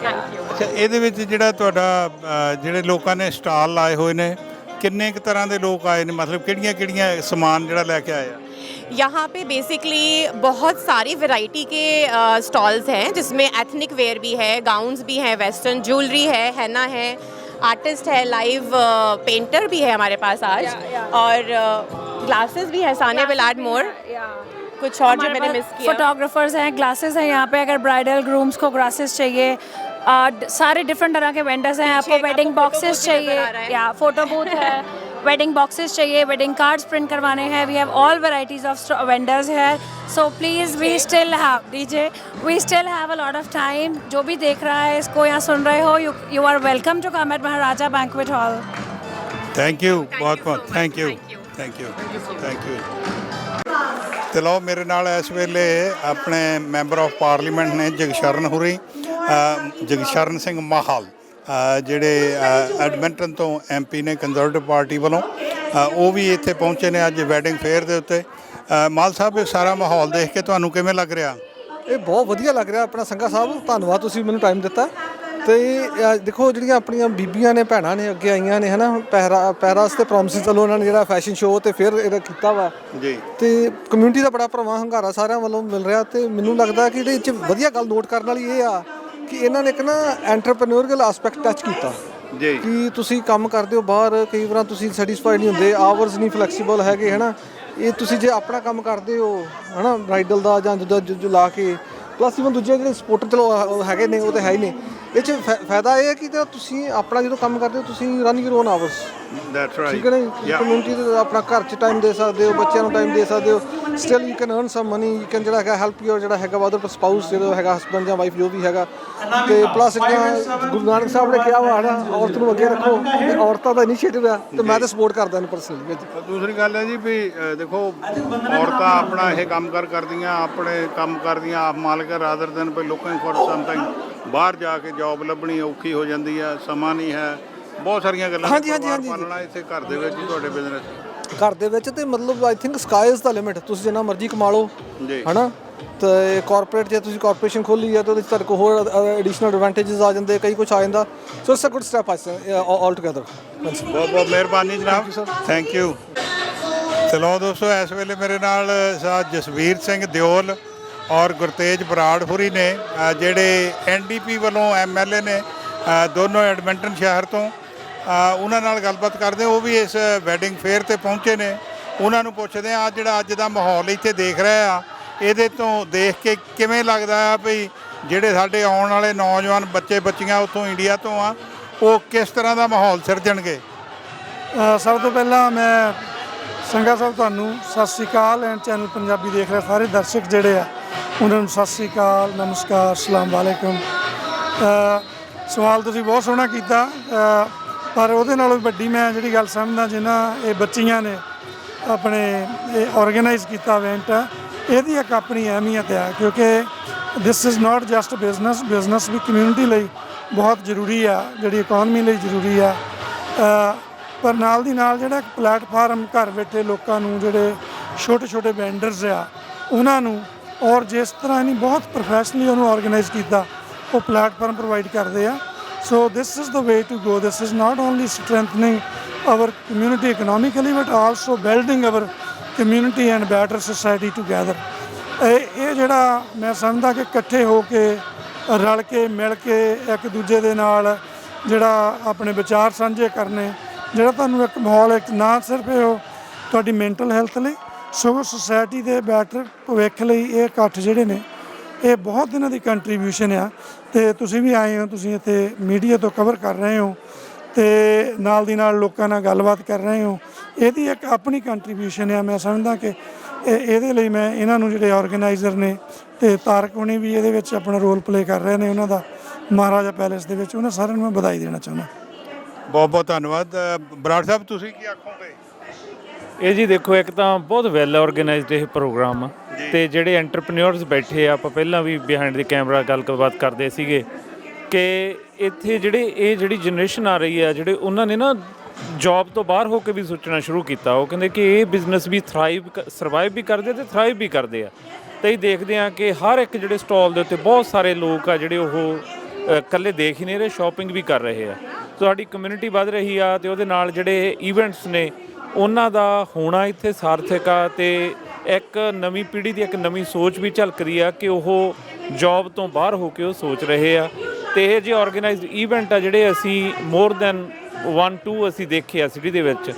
ਅੱਛਾ ਇਹਦੇ ਵਿੱਚ ਜਿਹੜਾ ਤੁਹਾਡਾ ਅ, ਜਿਹੜੇ ਲੋਕਾਂ ਨੇ ਸਟਾਲ ਲਾਏ ਹੋਏ ਨੇ ਕਿੰਨੇ ਕੁ ਤਰ੍ਹਾਂ ਦੇ ਲੋਕ ਆਏ ਨੇ ਮਤਲਬ ਕਿਹੜੀਆਂ ਕਿਹੜੀਆਂ ਸਮਾਨ ਜਿਹੜਾ ਲੈ ਕੇ ਆਏ ਆ यहाँ पे बेसिकली बहुत सारी वैरायटी के स्टॉल्स हैं जिसमें एथनिक वेयर भी है गाउन्स भी हैं वेस्टर्न ज्वेलरी है हैना है आर्टिस्ट है लाइव पेंटर भी है हमारे पास आज। Yeah, yeah. और ग्लासेस भी है सानिया विल एड मोर। कुछ और जो मैंने मिस किया। फोटोग्राफर्स हैं ग्लासेस हैं यहाँ पे अगर ब्राइडल ग्रूम्स को ग्लासेस चाहिए आ, सारे डिफरेंट तरह के वेंडर्स हैं आपको वेडिंग बॉक्सेस चाहिए। या फ़ोटो बूथ है। वेडिंग बॉक्सेस चाहिए वेडिंग कार्ड्स प्रिंट करवाने हैं we have all varieties of vendors है so please we still have DJ we still have a lot of time जो भी देख रहा है इसको या सुन रहे हो you you are welcome to come at Maharaja banquet hall thank you ਬਹੁਤ so ਬਹੁਤ much. Thank you Thank you. Thank you thank you ਤੇ ਲਓ ਮੇਰੇ ਨਾਲ ਇਸ ਵੇਲੇ ਆਪਣੇ ਮੈਂਬਰ ਆਫ ਪਾਰਲੀਮੈਂਟ ਨੇ ਜਗਸ਼ਰਨ ਹੁਰੀ ਅ, ਜਗਸ਼ਰਨ ਸਿੰਘ ਮਾਹਲ ਅ, ਜਿਹੜੇ ਐਡਮਿੰਟਨ ਤੋਂ ਐਮਪੀ ਨੇ ਕੰਜ਼ਰਵੇਟਿਵ ਪਾਰਟੀ ਵੱਲੋਂ ਉਹ ਵੀ ਇੱਥੇ ਪਹੁੰਚੇ ਨੇ ਅੱਜ ਵੈਡਿੰਗ ਫੇਅਰ ਦੇ ਉੱਤੇ। ਮਾਲ ਸਾਹਿਬ ਇਹ ਸਾਰਾ ਮਾਹੌਲ ਦੇਖ ਕੇ ਤੁਹਾਨੂੰ ਕਿਵੇਂ ਲੱਗ ਰਿਹਾ? ਇਹ ਬਹੁਤ ਵਧੀਆ ਲੱਗ ਰਿਹਾ ਆਪਣਾ ਸੰਘਾ ਸਾਹਿਬ ਧੰਨਵਾਦ ਤੁਸੀਂ ਮੈਨੂੰ ਟਾਈਮ ਦਿੱਤਾ। ਤੇ ਦੇਖੋ ਜਿਹੜੀਆਂ ਆਪਣੀਆਂ ਬੀਬੀਆਂ ਨੇ ਭੈਣਾਂ ਨੇ ਅੱਗੇ ਆਈਆਂ ਨੇ ਹਨਾ ਪਹਿਰਾ ਪਹਿਰਾਸ ਤੇ ਪ੍ਰੋਮਿਸ ਚਲੋ ਉਹਨਾਂ ਨੇ ਜਿਹੜਾ ਫੈਸ਼ਨ ਸ਼ੋਅ ਤੇ ਫਿਰ ਇਹਦਾ ਕੀਤਾ ਵਾ। ਜੀ। ਤੇ ਕਮਿਊਨਿਟੀ ਦਾ ਬੜਾ ਭਰਵਾਂ ਹੰਗਾਰਾ ਸਾਰਿਆਂ ਵੱਲੋਂ ਮਿਲ ਰਿਹਾ ਤੇ ਮੈਨੂੰ ਲੱਗਦਾ ਕਿ ਇਹਦੇ ਵਿੱਚ ਵਧੀਆ ਗੱਲ ਨੋਟ ਕਰਨ ਵਾਲੀ ਇਹ ਆ ਕਿ ਇਹਨਾਂ ਨੇ ਇੱਕ ਨਾ ਐਂਟਰਪ੍ਰੈਨਿਓਰੀਅਲ ਐਸਪੈਕਟ ਟੱਚ ਕੀਤਾ। ਜੀ। ਕਿ ਤੁਸੀਂ ਕੰਮ ਕਰਦੇ ਹੋ ਬਾਹਰ ਕਈ ਵਾਰ ਤੁਸੀਂ ਸੈਟੀਸਫਾਈਡ ਨਹੀਂ ਹੁੰਦੇ ਆਵਰਸ ਨਹੀਂ ਫਲੈਕਸੀਬਲ ਹੈਗੇ ਹਨਾ। ਇਹ ਤੁਸੀਂ ਜੇ ਆਪਣਾ ਕੰਮ ਕਰਦੇ ਹੋ ਹਨਾ ਬ੍ਰਾਈਡਲ ਦਾ ਜਾਂ ਦੂਜਾ ਜੋ ਲਾ ਕੇ ਪਲੱਸ ਇਵਨ ਦੂਜੇ ਜਿਹੜੇ ਸਪੋਰਟਰ ਚਲੋ ਹੈਗੇ ਨੇ ਉਹ ਤਾਂ ਹੈ ਹੀ ਨੇ। ਇਹ ਚ ਫਾ- ਫਾਇਦਾ ਇਹ ਹੈ ਕਿ ਤਾਂ ਤੁਸੀਂ ਆਪਣਾ ਜਦੋਂ ਕੰਮ ਕਰਦੇ ਹੋ ਤੁਸੀਂ run your own hours that's right ਠੀਕ ਹੈ ਨਾ ਕਮਿਊਨਿਟੀ ਦੇ ਆਪਣਾ ਘਰ 'ਚ ਟਾਈਮ ਦੇ ਸਕਦੇ ਹੋ ਬੱਚਿਆਂ ਨੂੰ ਟਾਈਮ ਦੇ ਸਕਦੇ ਹੋ। Still you can earn some money you can ਜਿਹੜਾ ਹੈਗਾ ਹੈਲਪ ਯੂਰ ਜਿਹੜਾ ਹੈਗਾ ਅਦਰ ਸਪਾਊਸ ਜਿਹੜਾ ਹੈਗਾ ਹਸਬੰਡ ਜਾਂ ਵਾਈਫ ਜੋ ਵੀ ਹੈਗਾ। ਤੇ ਪਲੱਸ ਜਿਹੜਾ ਗੁਰੂ ਨਾਨਕ ਸਾਹਿਬ ਨੇ ਕਿਹਾ ਵਾ ਨਾ ਔਰਤ ਨੂੰ ਅੱਗੇ ਰੱਖੋ। ਤੇ ਔਰਤਾਂ ਦਾ ਇਨੀਸ਼ੀਏਟਿਵ ਆ ਤੇ ਮੈਂ ਤਾਂ ਸਪੋਰਟ ਕਰਦਾ ਇਹਨੂੰ ਪਰਸਨਲੀ ਵਿੱਚ। ਦੂਸਰੀ ਗੱਲ ਹੈ ਜੀ ਵੀ ਅ, ਦੇਖੋ ਔਰਤਾਂ ਆਪਣਾ ਇਹ ਕੰਮ ਕਰ ਕਰਦੀਆਂ ਆਪਣੇ ਕੰਮ ਕਰਦੀਆਂ ਆਪ ਮਾਲਕ ਰਾਦਰ ਦਿਨ ਵੀ ਲੁਕਿੰਗ ਫॉर ਸਮਥਿੰਗ ਬਾਹਰ ਜਾ ਕੇ ਜੌਬ ਲੱਭਣੀ ਔਖੀ ਹੋ ਜਾਂਦੀ ਹੈ ਸਮਾਂ ਨਹੀਂ ਹੈ। ਬਹੁਤ ਸਾਰੀਆਂ ਗੱਲਾਂ ਹਾਂਜੀ, ਹਾਂਜੀ, ਪਰਿਵਾਰ ਹਾਂਜੀ, ਪਾਲਣਾ ਇੱਥੇ ਘਰ ਦੇ ਵਿੱਚ ਹੀ ਤੁਹਾਡੇ ਬਿਜ਼ਨਸ ਘਰ ਦੇ ਵਿੱਚ ਤੇ ਮਤਲਬ I think sky is the limit ਤੁਸੀਂ ਜਿੰਨਾ ਮਰਜ਼ੀ ਕਮਾ ਲਓ ਜੀ। ਹਨਾ? ਤੇ ਕਾਰਪੋਰੇਟ ਜੇ ਤੁਸੀਂ ਕਾਰਪੋਰੇਸ਼ਨ ਖੋਲੀ ਹੈ ਤਾਂ ਉਹਦੇ 'ਚ ਤੁਹਾਡੇ ਕੋਲ ਹੋਰ ਐਡੀਸ਼ਨਲ ਐਡਵਾਂਟੇਜਸ ਆ ਜਾਂਦੇ ਕਈ ਕੁਝ ਆ ਜਾਂਦਾ। So it's a good step all together ਬਹੁਤ ਬਹੁਤ ਮਿਹਰਬਾਨੀ ਜਨਾਬ। ਥੈਂਕ ਯੂ ਚਲੋ ਦੋਸਤੋ ਇਸ ਵੇਲੇ ਮੇਰੇ ਨਾਲ ਸਾ ਜਸਵੀਰ ਸਿੰਘ ਦਿਓਲ ਔਰ ਗੁਰਤੇਜ ਬਰਾੜ ਹੁਰੀ ਨੇ ਅ, ਜਿਹੜੇ ਐਨਡੀਪੀ ਵੱਲੋਂ ਐਮਐਲਏ ਨੇ ਦੋਨੋਂ ਐਡਮਿੰਟਨ ਸ਼ਹਿਰ ਤੋਂ ਉਹਨਾਂ ਨਾਲ ਗੱਲਬਾਤ ਕਰਦੇ ਉਹ ਵੀ ਇਸ ਵੈਡਿੰਗ ਫੇਅਰ ਤੇ ਪਹੁੰਚੇ ਨੇ। ਉਹਨਾਂ ਨੂੰ ਪੁੱਛਦੇ ਆ ਜਿਹੜਾ ਅੱਜ ਦਾ ਮਾਹੌਲ ਇੱਥੇ ਦੇਖ ਰਹੇ ਆ ਇਹਦੇ ਤੋਂ ਦੇਖ ਕੇ ਕਿਵੇਂ ਲੱਗਦਾ ਆ ਵੀ ਜਿਹੜੇ ਸਾਡੇ ਆਉਣ ਵਾਲੇ ਨੌਜਵਾਨ ਬੱਚੇ ਬੱਚੀਆਂ ਉੱਥੋਂ ਇੰਡੀਆ ਤੋਂ ਆ ਉਹ ਕਿਸ ਤਰ੍ਹਾਂ ਦਾ ਮਾਹੌਲ ਸਿਰਜਣਗੇ? ਸਭ ਤੋਂ ਪਹਿਲਾਂ ਮੈਂ ਸੰਗਾ ਸਾਹਿਬ ਤੁਹਾਨੂੰ ਸਤਿ ਸ੍ਰੀ ਅਕਾਲ ਐਂਡ ਚੈਨਲ ਪੰਜਾਬੀ ਦੇਖ ਰਹੇ ਸਾਰੇ ਦਰਸ਼ਕ ਜਿਹੜੇ ਆ ਉਹਨਾਂ ਨੂੰ ਸਤਿ ਸ੍ਰੀ ਅਕਾਲ, ਨਮਸਕਾਰ ਸਲਾਮ ਵਾਲੇਕਮ। ਸਵਾਲ ਤੁਸੀਂ ਬਹੁਤ ਸੋਹਣਾ ਕੀਤਾ ਪਰ ਉਹਦੇ ਨਾਲੋਂ ਵੱਡੀ ਮੈਂ ਜਿਹੜੀ ਗੱਲ ਸਮਝਦਾ ਜਿਨ੍ਹਾਂ ਇਹ ਬੱਚੀਆਂ ਨੇ ਆਪਣੇ ਇਹ ਆਰਗੇਨਾਈਜ਼ ਕੀਤਾ ਇਵੈਂਟ ਇਹਦੀ ਇੱਕ ਆਪਣੀ ਅਹਿਮੀਅਤ ਹੈ, ਕਿਉਂਕਿ this is not just business business we community ਲਈ ਬਹੁਤ ਜ਼ਰੂਰੀ ਆ, ਜਿਹੜੀ ਇਕਨੋਮੀ ਲਈ ਜ਼ਰੂਰੀ ਆ। ਪਰ ਨਾਲ ਦੀ ਨਾਲ ਜਿਹੜਾ ਇੱਕ ਪਲੇਟਫਾਰਮ ਘਰ ਬੈਠੇ ਲੋਕਾਂ ਨੂੰ, ਜਿਹੜੇ ਛੋਟੇ ਛੋਟੇ ਵੈਂਡਰਸ ਆ, ਉਹਨਾਂ ਨੂੰ ਔਰ ਜਿਸ ਤਰ੍ਹਾਂ ਇਹਨੇ ਬਹੁਤ ਪ੍ਰੋਫੈਸ਼ਨਲੀ ਉਹਨੂੰ ਆਰਗੇਨਾਈਜ਼ ਕੀਤਾ, ਉਹ ਪਲੇਟਫਾਰਮ ਪ੍ਰੋਵਾਈਡ ਕਰਦੇ ਆ। So this is the way to go this is not only strengthening our community economically but also building our community and better society together. ਇਹ ਜਿਹੜਾ ਮੈਂ ਸਮਝਦਾ ਕਿ ਇਕੱਠੇ ਹੋ ਕੇ, ਰਲ ਕੇ, ਮਿਲ ਕੇ ਇੱਕ ਦੂਜੇ ਦੇ ਨਾਲ ਜਿਹੜਾ ਆਪਣੇ ਵਿਚਾਰ ਸਾਂਝੇ ਕਰਨੇ, ਜਿਹੜਾ ਤੁਹਾਨੂੰ ਇੱਕ ਮਾਹੌਲ ਇੱਕ ਨਾ ਸਿਰਫ ਇਹ ਉਹ ਤੁਹਾਡੀ ਮੈਂਟਲ ਹੈਲਥ ਲਈ ਸਗੋਂ ਸੋਸਾਇਟੀ ਦੇ ਬੈਟਰ ਭਵਿੱਖ ਲਈ ਇਹ ਇਕੱਠ ਜਿਹੜੇ ਨੇ, ਇਹ ਬਹੁਤ ਇਹਨਾਂ ਦੀ ਕੰਟਰੀਬਿਊਸ਼ਨ ਆ। ਤੇ ਤੁਸੀਂ ਵੀ ਆਏ ਹੋ, ਤੁਸੀਂ ਇੱਥੇ ਮੀਡੀਆ ਤੋਂ ਕਵਰ ਕਰ ਰਹੇ ਹੋ ਤੇ ਨਾਲ ਦੀ ਨਾਲ ਲੋਕਾਂ ਨਾਲ ਗੱਲਬਾਤ ਕਰ ਰਹੇ ਹੋ। ਇਹਦੀ ਇੱਕ ਆਪਣੀ ਕੰਟਰੀਬਿਊਸ਼ਨ ਆ। ਮੈਂ ਸਮਝਦਾ ਕਿ ਇਹ- ਇਹਦੇ ਲਈ ਮੈਂ ਇਹਨਾਂ ਨੂੰ ਜਿਹੜੇ ਆਰਗੇਨਾਈਜ਼ਰ ਨੇ ਤੇ ਤਾਰਕ ਹੁਣੀ ਵੀ ਇਹਦੇ ਵਿੱਚ ਆਪਣਾ ਰੋਲ ਪਲੇ ਕਰ ਰਹੇ ਨੇ ਉਹਨਾਂ ਦਾ, ਮਹਾਰਾਜਾ ਪੈਲੇਸ ਦੇ ਵਿੱਚ। ਉਹਨਾਂ ਸਾਰਿਆਂ ਨੂੰ ਮੈਂ ਵਧਾਈ ਦੇਣਾ ਚਾਹੁੰਦਾ। ਬਹੁਤ ਬਹੁਤ ਧੰਨਵਾਦ ਬਰਾੜ ਸਾਹਿਬ, ਤੁਸੀਂ ਕੀ ਆਖੋਗੇ? ਇਹ ਜੀ ਦੇਖੋ ਇੱਕ ਤਾਂ ਬਹੁਤ ਵੈਲ ਆਰਗੇਨਾਈਜ਼ਡ ਇਹ ਪ੍ਰੋਗਰਾਮ ਆ। ਤੇ ਜਿਹੜੇ ਐਂਟਰਪ੍ਰੀਨਿਓਰਸ ਬੈਠੇ ਆ ਆਪਾਂ ਪਹਿਲਾਂ ਵੀ ਬਿਹਾਈਂਡ ਦੀ ਕੈਮਰਾ ਗੱਲਬਾਤ ਕਰਦੇ ਸੀਗੇ ਕਿ ਇੱਥੇ ਜਿਹੜੇ ਇਹ ਜਿਹੜੀ ਜਨਰੇਸ਼ਨ ਆ ਰਹੀ ਆ ਜਿਹੜੇ ਉਹਨਾਂ ਨੇ ਨਾ ਜੌਬ ਤੋਂ ਬਾਹਰ ਹੋ ਕੇ ਵੀ ਸੋਚਣਾ ਸ਼ੁਰੂ ਕੀਤਾ। ਉਹ ਕਹਿੰਦੇ ਕਿ ਇਹ ਬਿਜ਼ਨਸ ਵੀ ਥਰਾਈਵ ਸਰਵਾਈਵ ਵੀ ਕਰਦੇ ਤੇ ਥਰਾਈਵ ਵੀ ਕਰਦੇ ਆ। ਤੇ ਇਹ ਦੇਖਦੇ ਆ ਕਿ ਹਰ ਇੱਕ ਜਿਹੜੇ ਸਟਾਲ ਦੇ ਉੱਤੇ ਬਹੁਤ ਸਾਰੇ ਲੋਕ ਆ ਜਿਹੜੇ ਉਹ ਇਕੱਲੇ ਦੇਖ ਹੀ ਨਹੀਂ ਰਹੇ ਸ਼ਾਪਿੰਗ ਵੀ ਕਰ ਰਹੇ ਆ। ਤੁਹਾਡੀ ਕਮਿਊਨਿਟੀ ਵੱਧ ਰਹੀ ਆ ਤੇ ਉਹਦੇ ਨਾਲ ਜਿਹੜੇ ਇਵੈਂਟਸ ਨੇ ਉਹਨਾਂ ਦਾ ਹੋਣਾ ਇੱਥੇ ਸਾਰਥਕ ਆ ਤੇ ਇੱਕ ਨਵੀਂ ਪੀੜ੍ਹੀ ਦੀ ਇੱਕ ਨਵੀਂ ਸੋਚ ਵੀ ਝਲਕ ਰਹੀ ਆ ਕਿ ਉਹ ਜੌਬ ਤੋਂ ਬਾਹਰ ਹੋ ਕੇ ਉਹ ਸੋਚ ਰਹੇ ਆ। ਤੇ ਇਹ ਜੇ ਆਰਗੇਨਾਈਜ਼ਡ ਇਵੈਂਟ ਆ ਜਿਹੜੇ ਅਸੀਂ ਮੋਰ ਦੈਨ 1 2 ਅਸੀਂ ਦੇਖੇ ਆ ਸਿਟੀ ਦੇ ਵਿੱਚ।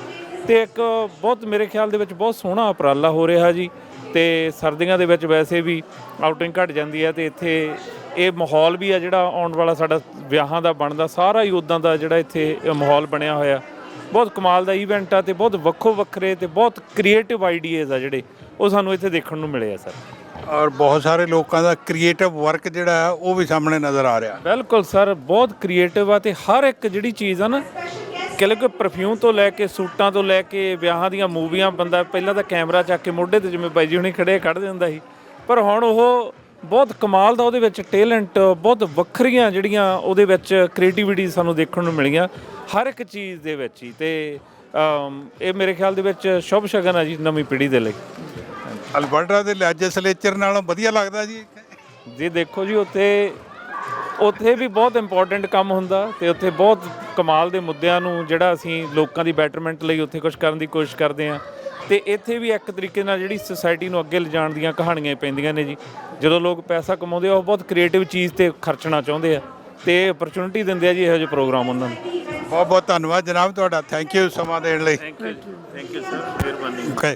ਤੇ ਇੱਕ ਬਹੁਤ ਮੇਰੇ ਖਿਆਲ ਦੇ ਵਿੱਚ ਬਹੁਤ ਸੋਹਣਾ ਉਪਰਾਲਾ ਹੋ ਰਿਹਾ ਜੀ। ਤੇ ਸਰਦੀਆਂ ਦੇ ਵਿੱਚ ਵੈਸੇ ਵੀ ਆਊਟਿੰਗ ਘਟ ਜਾਂਦੀ ਹੈ ਤੇ ਇੱਥੇ ਇਹ ਮਾਹੌਲ ਵੀ ਆ ਜਿਹੜਾ ਆਉਣ ਵਾਲਾ ਸਾਡਾ ਵਿਆਹਾਂ ਦਾ ਬਣਦਾ, ਸਾਰਾ ਹੀ ਉਦਾਂ ਦਾ ਜਿਹੜਾ ਇੱਥੇ ਮਾਹੌਲ ਬਣਿਆ ਹੋਇਆ। ਬਹੁਤ ਕਮਾਲ ਦਾ ਇਵੈਂਟ ਆ ਤੇ ਬਹੁਤ ਵੱਖੋ ਵੱਖਰੇ ਤੇ ਬਹੁਤ ਕ੍ਰੀਏਟਿਵ ਆਈਡੀਆਜ਼ ਆ ਜਿਹੜੇ ਉਹ ਸਾਨੂੰ ਇੱਥੇ ਦੇਖਣ ਨੂੰ ਮਿਲੇ ਆ ਸਰ ਔਰ ਬਹੁਤ ਸਾਰੇ ਲੋਕਾਂ ਦਾ ਕ੍ਰੀਏਟਿਵ ਵਰਕ ਜਿਹੜਾ ਹੈ ਉਹ ਵੀ ਸਾਹਮਣੇ ਨਜ਼ਰ ਆ ਰਿਹਾ। ਬਿਲਕੁਲ ਸਰ ਬਹੁਤ ਕ੍ਰੀਏਟਿਵ ਆ ਤੇ ਹਰ ਇੱਕ ਜਿਹੜੀ ਚੀਜ਼ ਆ ਨਾ ਕਿਲੇ ਕੋਈ ਪਰਫਿਊਮ ਤੋਂ ਲੈ ਕੇ ਸੂਟਾਂ ਤੋਂ ਲੈ ਕੇ ਵਿਆਹਾਂ ਦੀਆਂ ਮੂਵੀਆਂ ਬੰਦਾ ਪਹਿਲਾਂ ਤਾਂ ਕੈਮਰਾ ਚੱਕ ਕੇ ਮੋਢੇ ਤੇ ਜਿਵੇਂ ਬਾਈ ਜੀ ਹੁਣੀ ਖੜੇ ਕੱਢ ਦਿੰਦਾ ਸੀ। ਪਰ ਹੁਣ ਉਹ ਬਹੁਤ ਕਮਾਲ ਦਾ ਉਹਦੇ ਵਿੱਚ ਟੈਲੈਂਟ ਬਹੁਤ ਵੱਖਰੀਆਂ ਜਿਹੜੀਆਂ ਉਹਦੇ ਵਿੱਚ ਕ੍ਰੀਏਟੀਵਿਟੀ ਸਾਨੂੰ ਦੇਖਣ ਨੂੰ ਮਿਲੀਆਂ ਹਰ ਇੱਕ ਚੀਜ਼ ਦੇ ਵਿੱਚ ਹੀ। ਤੇ ਇਹ ਮੇਰੇ ਖਿਆਲ ਦੇ ਵਿੱਚ ਸ਼ੁਭ ਸ਼ਗਨ ਆ ਜੀ ਨਵੀਂ ਪੀੜ੍ਹੀ ਦੇ ਲਈ। ਅਲਬਰਟਾ ਦੇ ਲੈਜਿਸਲੇਚਰ ਨਾਲੋਂ ਵਧੀਆ ਲੱਗਦਾ ਜੀ। ਜੀ ਦੇਖੋ ਜੀ ਉੱਥੇ ਉੱਥੇ ਵੀ ਬਹੁਤ ਇੰਪੋਰਟੈਂਟ ਕੰਮ ਹੁੰਦਾ ਤੇ ਉੱਥੇ ਬਹੁਤ ਕਮਾਲ ਦੇ ਮੁੱਦਿਆਂ ਨੂੰ ਜਿਹੜਾ ਅਸੀਂ ਲੋਕਾਂ ਦੀ ਬੈਟਰਮੈਂਟ ਲਈ ਉੱਥੇ ਕੁਝ ਕਰਨ ਦੀ ਕੋਸ਼ਿਸ਼ ਕਰਦੇ ਆ ਤੇ ਇੱਥੇ ਵੀ ਇੱਕ ਤਰੀਕੇ ਨਾਲ ਜਿਹੜੀ ਸੁਸਾਇਟੀ ਨੂੰ ਅੱਗੇ ਲਿਜਾਣ ਦੀਆਂ ਕਹਾਣੀਆਂ ਪੈਂਦੀਆਂ ਨੇ ਜੀ। ਜਦੋਂ ਲੋਕ ਪੈਸਾ ਕਮਾਉਂਦੇ ਆ ਉਹ ਬਹੁਤ ਕ੍ਰੀਏਟਿਵ ਚੀਜ਼ ਤੇ ਖਰਚਣਾ ਚਾਹੁੰਦੇ ਆ ਤੇ ਓਪਰਚੁਨਿਟੀ ਦਿੰਦੇ ਆ ਜੀ ਇਹੋ ਜਿਹੇ ਪ੍ਰੋਗਰਾਮ ਉਹਨਾਂ ਨੂੰ। ਬਹੁਤ ਬਹੁਤ ਧੰਨਵਾਦ ਜਨਾਬ ਤੁਹਾਡਾ। ਥੈਂਕ ਯੂ ਸਮਾਂ ਦੇਣ ਲਈ। Thank you thank you sir ਮਿਹਰਬਾਨੀ। ਓਕੇ